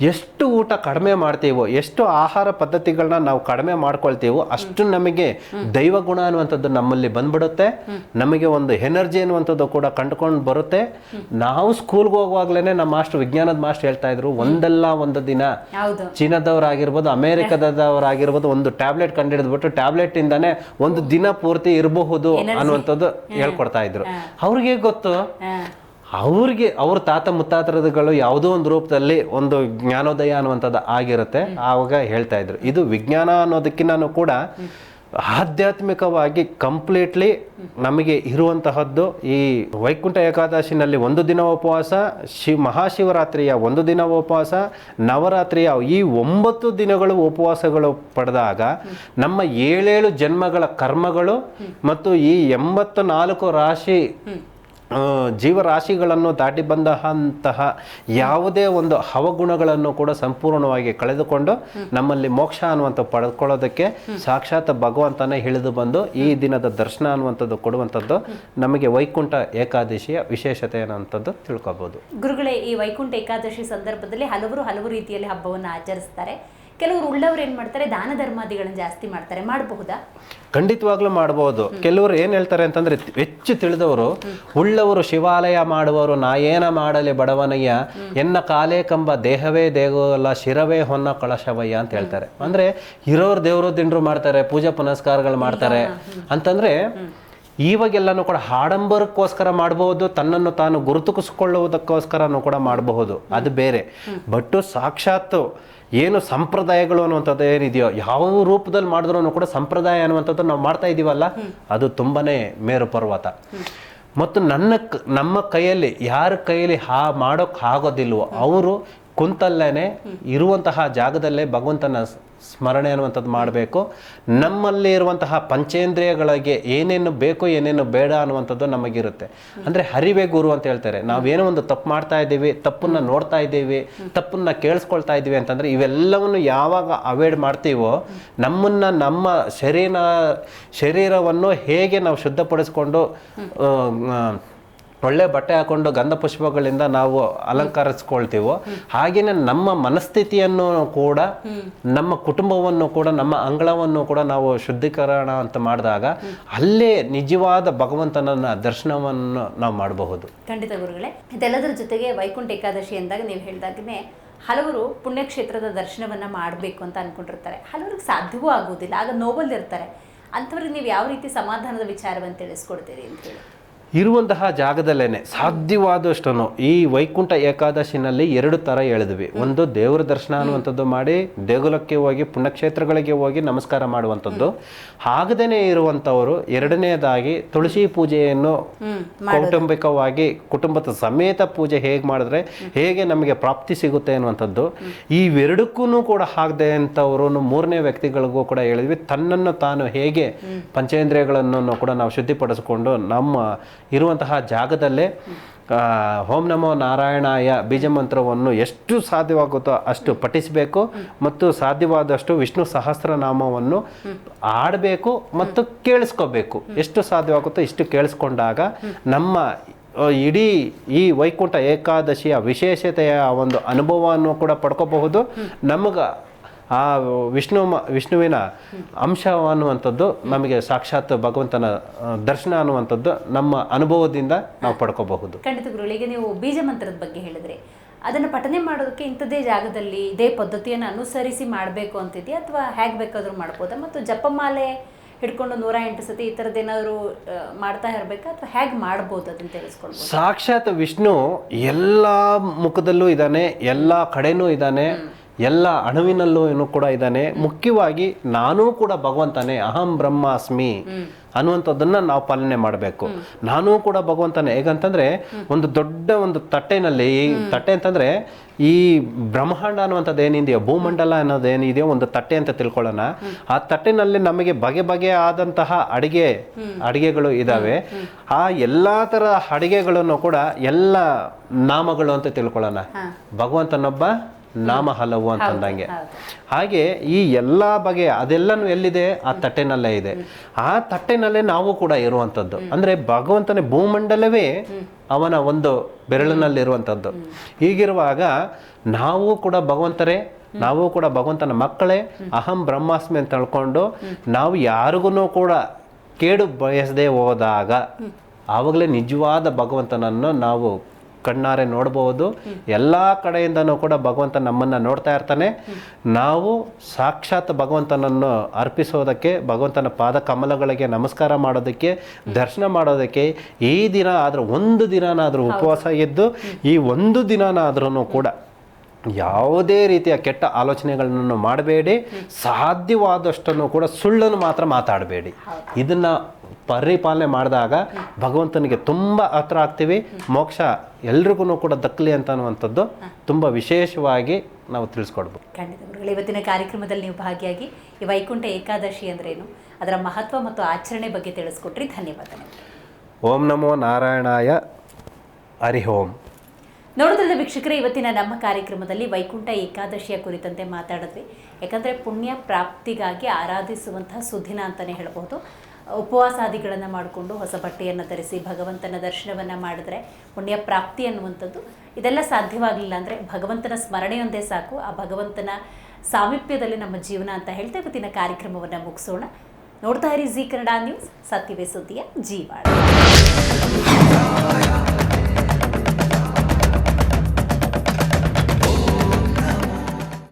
ಎಷ್ಟು ಊಟ ಕಡಿಮೆ ಮಾಡ್ತೀವೋ ಎಷ್ಟು ಆಹಾರ ಪದ್ಧತಿಗಳನ್ನ ನಾವು ಕಡಿಮೆ ಮಾಡ್ಕೊಳ್ತೀವೋ ಅಷ್ಟು ನಮಗೆ ದೈವ ಗುಣ ಅನ್ನುವಂಥದ್ದು ನಮ್ಮಲ್ಲಿ ಬಂದ್ಬಿಡುತ್ತೆ. ನಮಗೆ ಒಂದು ಎನರ್ಜಿ ಅನ್ನುವಂಥದ್ದು ಕೂಡ ಕಂಡುಕೊಂಡು ಬರುತ್ತೆ. ನಾವು ಸ್ಕೂಲ್ಗೆ ಹೋಗುವಾಗ್ಲೇ ನಮ್ಮ ಮಾಸ್ಟರ್ ವಿಜ್ಞಾನದ ಮಾಸ್ಟರ್ ಹೇಳ್ತಾ ಇದ್ರು ಒಂದಲ್ಲ ಒಂದು ದಿನ. ಚೀನಾದವರಾಗಿರ್ಬೋದು ಅಮೆರಿಕದವರಾಗಿರ್ಬೋದು ಒಂದು ಟ್ಯಾಬ್ಲೆಟ್ ಕಂಡಿಡಿದ್ಬಿಟ್ಟು ಟ್ಯಾಬ್ಲೆಟ್ ಇಂದಾನೆ ಒಂದು ದಿನ ಪೂರ್ತಿ ಇರಬಹುದು ಅನ್ನುವಂಥದ್ದು ಹೇಳ್ಕೊಡ್ತಾ ಇದ್ರು. ಅವ್ರಿಗೆ ಗೊತ್ತು. ಅವ್ರಿಗೆ ಅವ್ರ ತಾತ ಮುತ್ತಾತರಗಳು ಯಾವುದೋ ಒಂದು ರೂಪದಲ್ಲಿ ಒಂದು ಜ್ಞಾನೋದಯ ಅನ್ನುವಂಥದ್ದು ಆಗಿರುತ್ತೆ. ಆವಾಗ ಹೇಳ್ತಾ ಇದ್ರು. ಇದು ವಿಜ್ಞಾನ ಅನ್ನೋದಕ್ಕಿಂತ ಕೂಡ ಆಧ್ಯಾತ್ಮಿಕವಾಗಿ ಕಂಪ್ಲೀಟ್ಲಿ ನಮಗೆ ಇರುವಂತಹದ್ದು. ಈ ವೈಕುಂಠ ಏಕಾದಶಿನಲ್ಲಿ ಒಂದು ದಿನ ಉಪವಾಸ ಶಿ ಮಹಾಶಿವರಾತ್ರಿಯ ಒಂದು ದಿನ ಉಪವಾಸ ನವರಾತ್ರಿಯ ಈ ಒಂಬತ್ತು ದಿನಗಳು ಉಪವಾಸಗಳು ಪಡೆದಾಗ ನಮ್ಮ ಏಳೇಳು ಜನ್ಮಗಳ ಕರ್ಮಗಳು ಮತ್ತು ಈ ಎಂಬತ್ತು ನಾಲ್ಕು ರಾಶಿ ಜೀವರಾಶಿಗಳನ್ನು ದಾಟಿ ಬಂದಂತಹ ಯಾವುದೇ ಒಂದು ಹವಗುಣಗಳನ್ನು ಕೂಡ ಸಂಪೂರ್ಣವಾಗಿ ಕಳೆದುಕೊಂಡು ನಮ್ಮಲ್ಲಿ ಮೋಕ್ಷ ಅನ್ನುವಂಥ ಪಡೆದುಕೊಳ್ಳೋದಕ್ಕೆ ಸಾಕ್ಷಾತ್ ಭಗವಂತನೇ ಹಿಳಿದು ಬಂದು ಈ ದಿನದ ದರ್ಶನ ಅನ್ನುವಂಥದ್ದು ಕೊಡುವಂಥದ್ದು ನಮಗೆ ವೈಕುಂಠ ಏಕಾದಶಿಯ ವಿಶೇಷತೆ ಅನ್ನುವಂಥದ್ದು ತಿಳ್ಕೊಬೋದು. ಗುರುಗಳೇ, ಈ ವೈಕುಂಠ ಏಕಾದಶಿ ಸಂದರ್ಭದಲ್ಲಿ ಹಲವರು ಹಲವು ರೀತಿಯಲ್ಲಿ ಹಬ್ಬವನ್ನು ಆಚರಿಸ್ತಾರೆ. ಕೆಲವರು ಉಳ್ಳವರು ಏನು ಮಾಡ್ತಾರೆ? ದಾನ ಧರ್ಮಾದಿಗಳನ್ನ ಜಾಸ್ತಿ ಮಾಡ್ತಾರೆ. ಮಾಡಬಹುದಾ? ಖಂಡಿತವಾಗ್ಲೂ ಮಾಡಬಹುದು ಕೆಲವರು ಏನು ಹೇಳ್ತಾರೆ ಅಂತಂದ್ರೆ ಹೆಚ್ಚು ತಿಳಿದವರು ಉಳ್ಳವರು ಶಿವಾಲಯ ಮಾಡುವವರು ನಾ ಏನ ಮಾಡಲಿ ಬಡವನಯ್ಯ ಎನ್ನ ಕಾಲೇ ಕಂಬ ದೇಹವೇ ದೇಗೋಲ್ಲ ಶಿರವೇ ಹೊನ್ನ ಕಳಶವಯ್ಯ ಅಂತ ಹೇಳ್ತಾರೆ. ಅಂದ್ರೆ ಇರೋರು ದೇವರು ದಿಂಡ್ರು ಮಾಡ್ತಾರೆ ಪೂಜಾ ಪುನಸ್ಕಾರಗಳು ಮಾಡ್ತಾರೆ. ಅಂತಂದ್ರೆ ಇವಾಗೆಲ್ಲನೂ ಕೂಡ ಹಾಡಂಬರಕ್ಕೋಸ್ಕರ ಮಾಡಬಹುದು ತನ್ನನ್ನು ತಾನು ಗುರುತಿಸಿಕೊಳ್ಳುವುದಕ್ಕೋಸ್ಕರನೂ ಕೂಡ ಮಾಡಬಹುದು. ಅದು ಬೇರೆ. ಬಟ್ಟು ಸಾಕ್ಷಾತ್ ಏನು ಸಂಪ್ರದಾಯಗಳು ಅನ್ನುವಂಥದ್ದು ಏನಿದೆಯೋ ಯಾವ ರೂಪದಲ್ಲಿ ಮಾಡಿದ್ರು ಕೂಡ ಸಂಪ್ರದಾಯ ಅನ್ನುವಂಥದ್ದು ನಾವು ಮಾಡ್ತಾ ಇದ್ದೀವಲ್ಲ ಅದು ತುಂಬಾ ಮೇರು ಪರ್ವತ ಮತ್ತು ನನ್ನ ನಮ್ಮ ಕೈಯಲ್ಲಿ, ಯಾರ ಕೈಯಲ್ಲಿ ಹಾ ಮಾಡೋಕ್ಕಾಗೋದಿಲ್ವೋ ಅವರು ಕುಂತಲ್ಲೇ ಇರುವಂತಹ ಜಾಗದಲ್ಲೇ ಭಗವಂತನ ಸ್ಮರಣೆ ಅನ್ನುವಂಥದ್ದು ಮಾಡಬೇಕು. ನಮ್ಮಲ್ಲಿ ಇರುವಂತಹ ಪಂಚೇಂದ್ರಿಯಗಳಿಗೆ ಏನೇನು ಬೇಕು ಏನೇನು ಬೇಡ ಅನ್ನುವಂಥದ್ದು ನಮಗಿರುತ್ತೆ. ಅಂದರೆ ಹರಿವೆ ಗುರು ಅಂತ ಹೇಳ್ತಾರೆ. ನಾವೇನೋ ಒಂದು ತಪ್ಪು ಮಾಡ್ತಾ ಇದ್ದೀವಿ, ತಪ್ಪನ್ನ ನೋಡ್ತಾ ಇದ್ದೀವಿ, ತಪ್ಪನ್ನ ಕೇಳಿಸ್ಕೊಳ್ತಾ ಇದ್ದೀವಿ ಅಂತಂದರೆ ಇವೆಲ್ಲವನ್ನು ಯಾವಾಗ ಅವಾಯ್ಡ್ ಮಾಡ್ತೀವೋ, ನಮ್ಮನ್ನು ನಮ್ಮ ಶರೀರ, ಶರೀರವನ್ನು ಹೇಗೆ ನಾವು ಶುದ್ಧಪಡಿಸ್ಕೊಂಡು ಒಳ್ಳೆ ಬಟ್ಟೆ ಹಾಕೊಂಡು ಗಂಧ ಪುಷ್ಪಗಳಿಂದ ನಾವು ಅಲಂಕರಿಸ್ಕೊಳ್ತೀವೋ, ಹಾಗೇನೆ ನಮ್ಮ ಮನಸ್ಥಿತಿಯನ್ನು ಕೂಡ, ನಮ್ಮ ಕುಟುಂಬವನ್ನು ಕೂಡ, ನಮ್ಮ ಅಂಗಳವನ್ನು ಕೂಡ ನಾವು ಶುದ್ಧೀಕರಣ ಅಂತ ಮಾಡಿದಾಗ ಅಲ್ಲೇ ನಿಜವಾದ ಭಗವಂತನನ್ನ ದರ್ಶನವನ್ನು ನಾವು ಮಾಡಬಹುದು. ಖಂಡಿತ ಗುರುಗಳೇ, ಇದೆಲ್ಲದರ ಜೊತೆಗೆ ವೈಕುಂಠ ಏಕಾದಶಿ ಅಂದಾಗ ನೀವು ಹೇಳಿದಾಗನೇ ಹಲವರು ಪುಣ್ಯಕ್ಷೇತ್ರದ ದರ್ಶನವನ್ನ ಮಾಡಬೇಕು ಅಂತ ಅನ್ಕೊಂಡಿರ್ತಾರೆ. ಹಲವರಿಗೆ ಸಾಧ್ಯವೂ ಆಗೋದಿಲ್ಲ ಆಗ ಇರ್ತಾರೆ ಅಂಥವ್ರಿಗೆ ನೀವು ಯಾವ ರೀತಿ ಸಮಾಧಾನದ ವಿಚಾರವನ್ನು ತಿಳಿಸ್ಕೊಡ್ತೀರಿ ಅಂತ ಹೇಳಿ. ಇರುವಂತಹ ಜಾಗದಲ್ಲೇನೆ ಸಾಧ್ಯವಾದಷ್ಟು ಈ ವೈಕುಂಠ ಏಕಾದಶಿನಲ್ಲಿ ಎರಡು ತರ ಹೇಳಿದ್ವಿ ಒಂದು ದೇವರ ದರ್ಶನ ಅನ್ನುವಂಥದ್ದು ಮಾಡಿ ದೇಗುಲಕ್ಕೆ ಹೋಗಿ ಪುಣ್ಯಕ್ಷೇತ್ರಗಳಿಗೆ ಹೋಗಿ ನಮಸ್ಕಾರ ಮಾಡುವಂಥದ್ದು. ಆಗದೇನೆ ಇರುವಂಥವರು ಎರಡನೇದಾಗಿ ತುಳಸಿ ಪೂಜೆಯನ್ನು ಕೌಟುಂಬಿಕವಾಗಿ ಕುಟುಂಬದ ಸಮೇತ ಪೂಜೆ ಹೇಗೆ ಮಾಡಿದ್ರೆ ಹೇಗೆ ನಮಗೆ ಪ್ರಾಪ್ತಿ ಸಿಗುತ್ತೆ ಅನ್ನುವಂಥದ್ದು. ಇವೆರಡಕ್ಕೂ ಕೂಡ ಆಗದೆ ಅಂತವರು ಮೂರನೇ ವ್ಯಕ್ತಿಗಳಿಗೂ ಕೂಡ ಹೇಳಿದ್ವಿ ತನ್ನನ್ನು ತಾನು ಹೇಗೆ ಪಂಚೇಂದ್ರಿಯಗಳನ್ನು ಕೂಡ ನಾವು ಶುದ್ಧಿಪಡಿಸಿಕೊಂಡು ನಮ್ಮ ಇರುವಂತಹ ಜಾಗದಲ್ಲೇ ಹೋಂ ನಮೋ ನಾರಾಯಣಾಯ ಬೀಜ ಮಂತ್ರವನ್ನು ಎಷ್ಟು ಸಾಧ್ಯವಾಗುತ್ತೋ ಅಷ್ಟು ಪಠಿಸಬೇಕು ಮತ್ತು ಸಾಧ್ಯವಾದಷ್ಟು ವಿಷ್ಣು ಸಹಸ್ರನಾಮವನ್ನು ಆಡಬೇಕು ಮತ್ತು ಕೇಳಿಸ್ಕೋಬೇಕು. ಎಷ್ಟು ಸಾಧ್ಯವಾಗುತ್ತೋ ಇಷ್ಟು ಕೇಳಿಸ್ಕೊಂಡಾಗ ನಮ್ಮ ಇಡೀ ಈ ವೈಕುಂಠ ಏಕಾದಶಿಯ ವಿಶೇಷತೆಯ ಒಂದು ಅನುಭವವನ್ನು ಕೂಡ ಪಡ್ಕೋಬಹುದು. ನಮಗೆ ಆ ವಿಷ್ಣು ವಿಷ್ಣುವಿನ ಅಂಶ ಅನ್ನುವಂಥದ್ದು ನಮಗೆ ಸಾಕ್ಷಾತ್ ಭಗವಂತನ ದರ್ಶನ ಅನ್ನುವಂಥದ್ದು ನಮ್ಮ ಅನುಭವದಿಂದ ನಾವು ಪಡ್ಕೋಬಹುದು. ಖಂಡಿತ ಗುರುಗಳಿಗೆ ಈಗ ನೀವು ಬೀಜ ಮಂತ್ರದ ಬಗ್ಗೆ ಹೇಳಿದ್ರೆ ಅದನ್ನು ಪಠನೆ ಮಾಡೋದಕ್ಕೆ ಇಂಥದ್ದೇ ಜಾಗದಲ್ಲಿ ಇದೇ ಪದ್ಧತಿಯನ್ನು ಅನುಸರಿಸಿ ಮಾಡಬೇಕು ಅಂತಿದೆಯಾ? ಅಥವಾ ಹೇಗೆ ಬೇಕಾದರೂ ಮಾಡ್ಬೋದಾ? ಮತ್ತು ಜಪಮಾಲೆ ಹಿಡ್ಕೊಂಡು ನೂರ ಎಂಟು ಸತಿ ಈ ಥರದ್ದು ಏನಾದರೂ ಮಾಡ್ತಾ ಇರಬೇಕಾ? ಅಥವಾ ಹೇಗೆ ಮಾಡ್ಬೋದು ಅದನ್ನು ತಿಳಿಸ್ಕೊಳ್ಬೋದು ಸಾಕ್ಷಾತ್ ವಿಷ್ಣು ಎಲ್ಲ ಮುಖದಲ್ಲೂ ಇದ್ದಾನೆ ಎಲ್ಲ ಕಡೆನೂ ಇದ್ದಾನೆ ಎಲ್ಲ ಅಣುವಿನಲ್ಲೂ ಏನು ಕೂಡ ಇದ್ದಾನೆ. ಮುಖ್ಯವಾಗಿ ನಾನೂ ಕೂಡ ಭಗವಂತನೇ ಅಹಂ ಬ್ರಹ್ಮಾಸ್ಮಿ ಅನ್ನುವಂಥದ್ದನ್ನ ನಾವು ಪಾಲನೆ ಮಾಡಬೇಕು. ನಾನೂ ಕೂಡ ಭಗವಂತನೇ. ಹೇಗಂತಂದ್ರೆ ಒಂದು ದೊಡ್ಡ ಒಂದು ತಟ್ಟೆನಲ್ಲಿ ಈ ತಟ್ಟೆ ಅಂತಂದ್ರೆ ಈ ಬ್ರಹ್ಮಾಂಡ ಅನ್ನುವಂಥದ್ದು ಏನಿದೆಯೋ ಭೂಮಂಡಲ ಅನ್ನೋದು ಏನಿದೆಯೋ ಒಂದು ತಟ್ಟೆ ಅಂತ ತಿಳ್ಕೊಳ್ಳೋಣ. ಆ ತಟ್ಟೆನಲ್ಲಿ ನಮಗೆ ಬಗೆ ಬಗೆ ಆದಂತಹ ಅಡಿಗೆ ಅಡಿಗೆಗಳು ಇದಾವೆ ಆ ಎಲ್ಲ ಥರ ಅಡಿಗೆಗಳನ್ನು ಕೂಡ ಎಲ್ಲ ನಾಮಗಳು ಅಂತ ತಿಳ್ಕೊಳ್ಳೋಣ. ಭಗವಂತನೊಬ್ಬ ನಾಮ ಹಲವು ಅಂತಂದಂಗೆ ಹಾಗೆ ಈ ಎಲ್ಲ ಬಗೆಯ ಅದೆಲ್ಲನೂ ಎಲ್ಲಿದೆ? ಆ ತಟ್ಟೆನಲ್ಲೇ ಇದೆ. ಆ ತಟ್ಟೆನಲ್ಲೇ ನಾವು ಕೂಡ ಇರುವಂಥದ್ದು. ಅಂದ್ರೆ ಭಗವಂತನ ಭೂಮಂಡಲವೇ ಅವನ ಒಂದು ಬೆರಳಿನಲ್ಲಿರುವಂಥದ್ದು. ಹೀಗಿರುವಾಗ ನಾವು ಕೂಡ ಭಗವಂತರೇ ನಾವು ಕೂಡ ಭಗವಂತನ ಮಕ್ಕಳೇ ಅಹಂ ಬ್ರಹ್ಮಾಸ್ಮಿ ಅಂತ ತಿಳ್ಕೊಂಡು ನಾವು ಯಾರಿಗೂ ಕೂಡ ಕೇಡು ಬಯಸದೆ ಹೋದಾಗ ಆವಾಗಲೇ ನಿಜವಾದ ಭಗವಂತನನ್ನು ನಾವು ಕಣ್ಣಾರೆ ನೋಡಬಹುದು ಎಲ್ಲ ಕಡೆಯಿಂದನೂ ಕೂಡ ಭಗವಂತ ನಮ್ಮನ್ನು ನೋಡ್ತಾ ಇರ್ತಾನೆ. ನಾವು ಸಾಕ್ಷಾತ್ ಭಗವಂತನನ್ನು ಅರ್ಪಿಸೋದಕ್ಕೆ ಭಗವಂತನ ಪಾದ ಕಮಲಗಳಿಗೆ ನಮಸ್ಕಾರ ಮಾಡೋದಕ್ಕೆ ದರ್ಶನ ಮಾಡೋದಕ್ಕೆ ಈ ದಿನ ಆದರೂ ಒಂದು ದಿನನಾದರೂ ಉಪವಾಸ ಇದ್ದು ಈ ಒಂದು ದಿನನಾದ್ರೂ ಕೂಡ ಯಾವುದೇ ರೀತಿಯ ಕೆಟ್ಟ ಆಲೋಚನೆಗಳನ್ನು ಮಾಡಬೇಡಿ. ಸಾಧ್ಯವಾದಷ್ಟನ್ನು ಕೂಡ ಸುಳ್ಳನ್ನು ಮಾತ್ರ ಮಾತಾಡಬೇಡಿ. ಇದನ್ನು ಪರಿಪಾಲನೆ ಮಾಡಿದಾಗ ಭಗವಂತನಿಗೆ ತುಂಬ ಹತ್ರ ಆಗ್ತೀವಿ. ಮೋಕ್ಷ ಎಲ್ರಿಗೂ ಕೂಡ ದಕ್ಕಲಿ ಅಂತ ಅನ್ನುವಂಥದ್ದು ತುಂಬ ವಿಶೇಷವಾಗಿ ನಾವು ತಿಳಿಸ್ಕೊಡ್ಬೋದು ಖಂಡಿತ ಗುರುಗಳು ಇವತ್ತಿನ ಕಾರ್ಯಕ್ರಮದಲ್ಲಿ ನೀವು ಭಾಗಿಯಾಗಿ ಈ ವೈಕುಂಠ ಏಕಾದಶಿ ಅಂದ್ರೇನು? ಅದರ ಮಹತ್ವ ಮತ್ತು ಆಚರಣೆ ಬಗ್ಗೆ ತಿಳಿಸ್ಕೊಟ್ರಿ. ಧನ್ಯವಾದ ಓಂ ನಮೋ ನಾರಾಯಣಾಯ. ಹರಿ ಓಂ. ನೋಡಿದ್ರೆ ವೀಕ್ಷಕರೇ, ಇವತ್ತಿನ ನಮ್ಮ ಕಾರ್ಯಕ್ರಮದಲ್ಲಿ ವೈಕುಂಠ ಏಕಾದಶಿಯ ಕುರಿತಂತೆ ಮಾತಾಡಿದ್ವಿ. ಯಾಕಂದರೆ ಪುಣ್ಯ ಪ್ರಾಪ್ತಿಗಾಗಿ ಆರಾಧಿಸುವಂತಹ ಸುದಿನ ಅಂತಲೇ ಹೇಳ್ಬೋದು. ಉಪವಾಸಾದಿಗಳನ್ನು ಮಾಡಿಕೊಂಡು ಹೊಸ ಬಟ್ಟೆಯನ್ನು ಧರಿಸಿ ಭಗವಂತನ ದರ್ಶನವನ್ನು ಮಾಡಿದ್ರೆ ಪುಣ್ಯ ಪ್ರಾಪ್ತಿ ಅನ್ನುವಂಥದ್ದು ಇದೆಲ್ಲ ಸಾಧ್ಯವಾಗಲಿಲ್ಲ ಅಂದರೆ ಭಗವಂತನ ಸ್ಮರಣೆಯೊಂದೇ ಸಾಕು. ಆ ಭಗವಂತನ ಸಾಮೀಪ್ಯದಲ್ಲಿ ನಮ್ಮ ಜೀವನ ಅಂತ ಹೇಳ್ತಾ ಇವತ್ತಿನ ಕಾರ್ಯಕ್ರಮವನ್ನು ಮುಗಿಸೋಣ. ನೋಡ್ತಾ ಇರಿ ಜಿ ಕನ್ನಡ ನ್ಯೂಸ್, ಸತ್ಯವೇ ಸುದ್ದಿಯ ಜೀವಾಳ.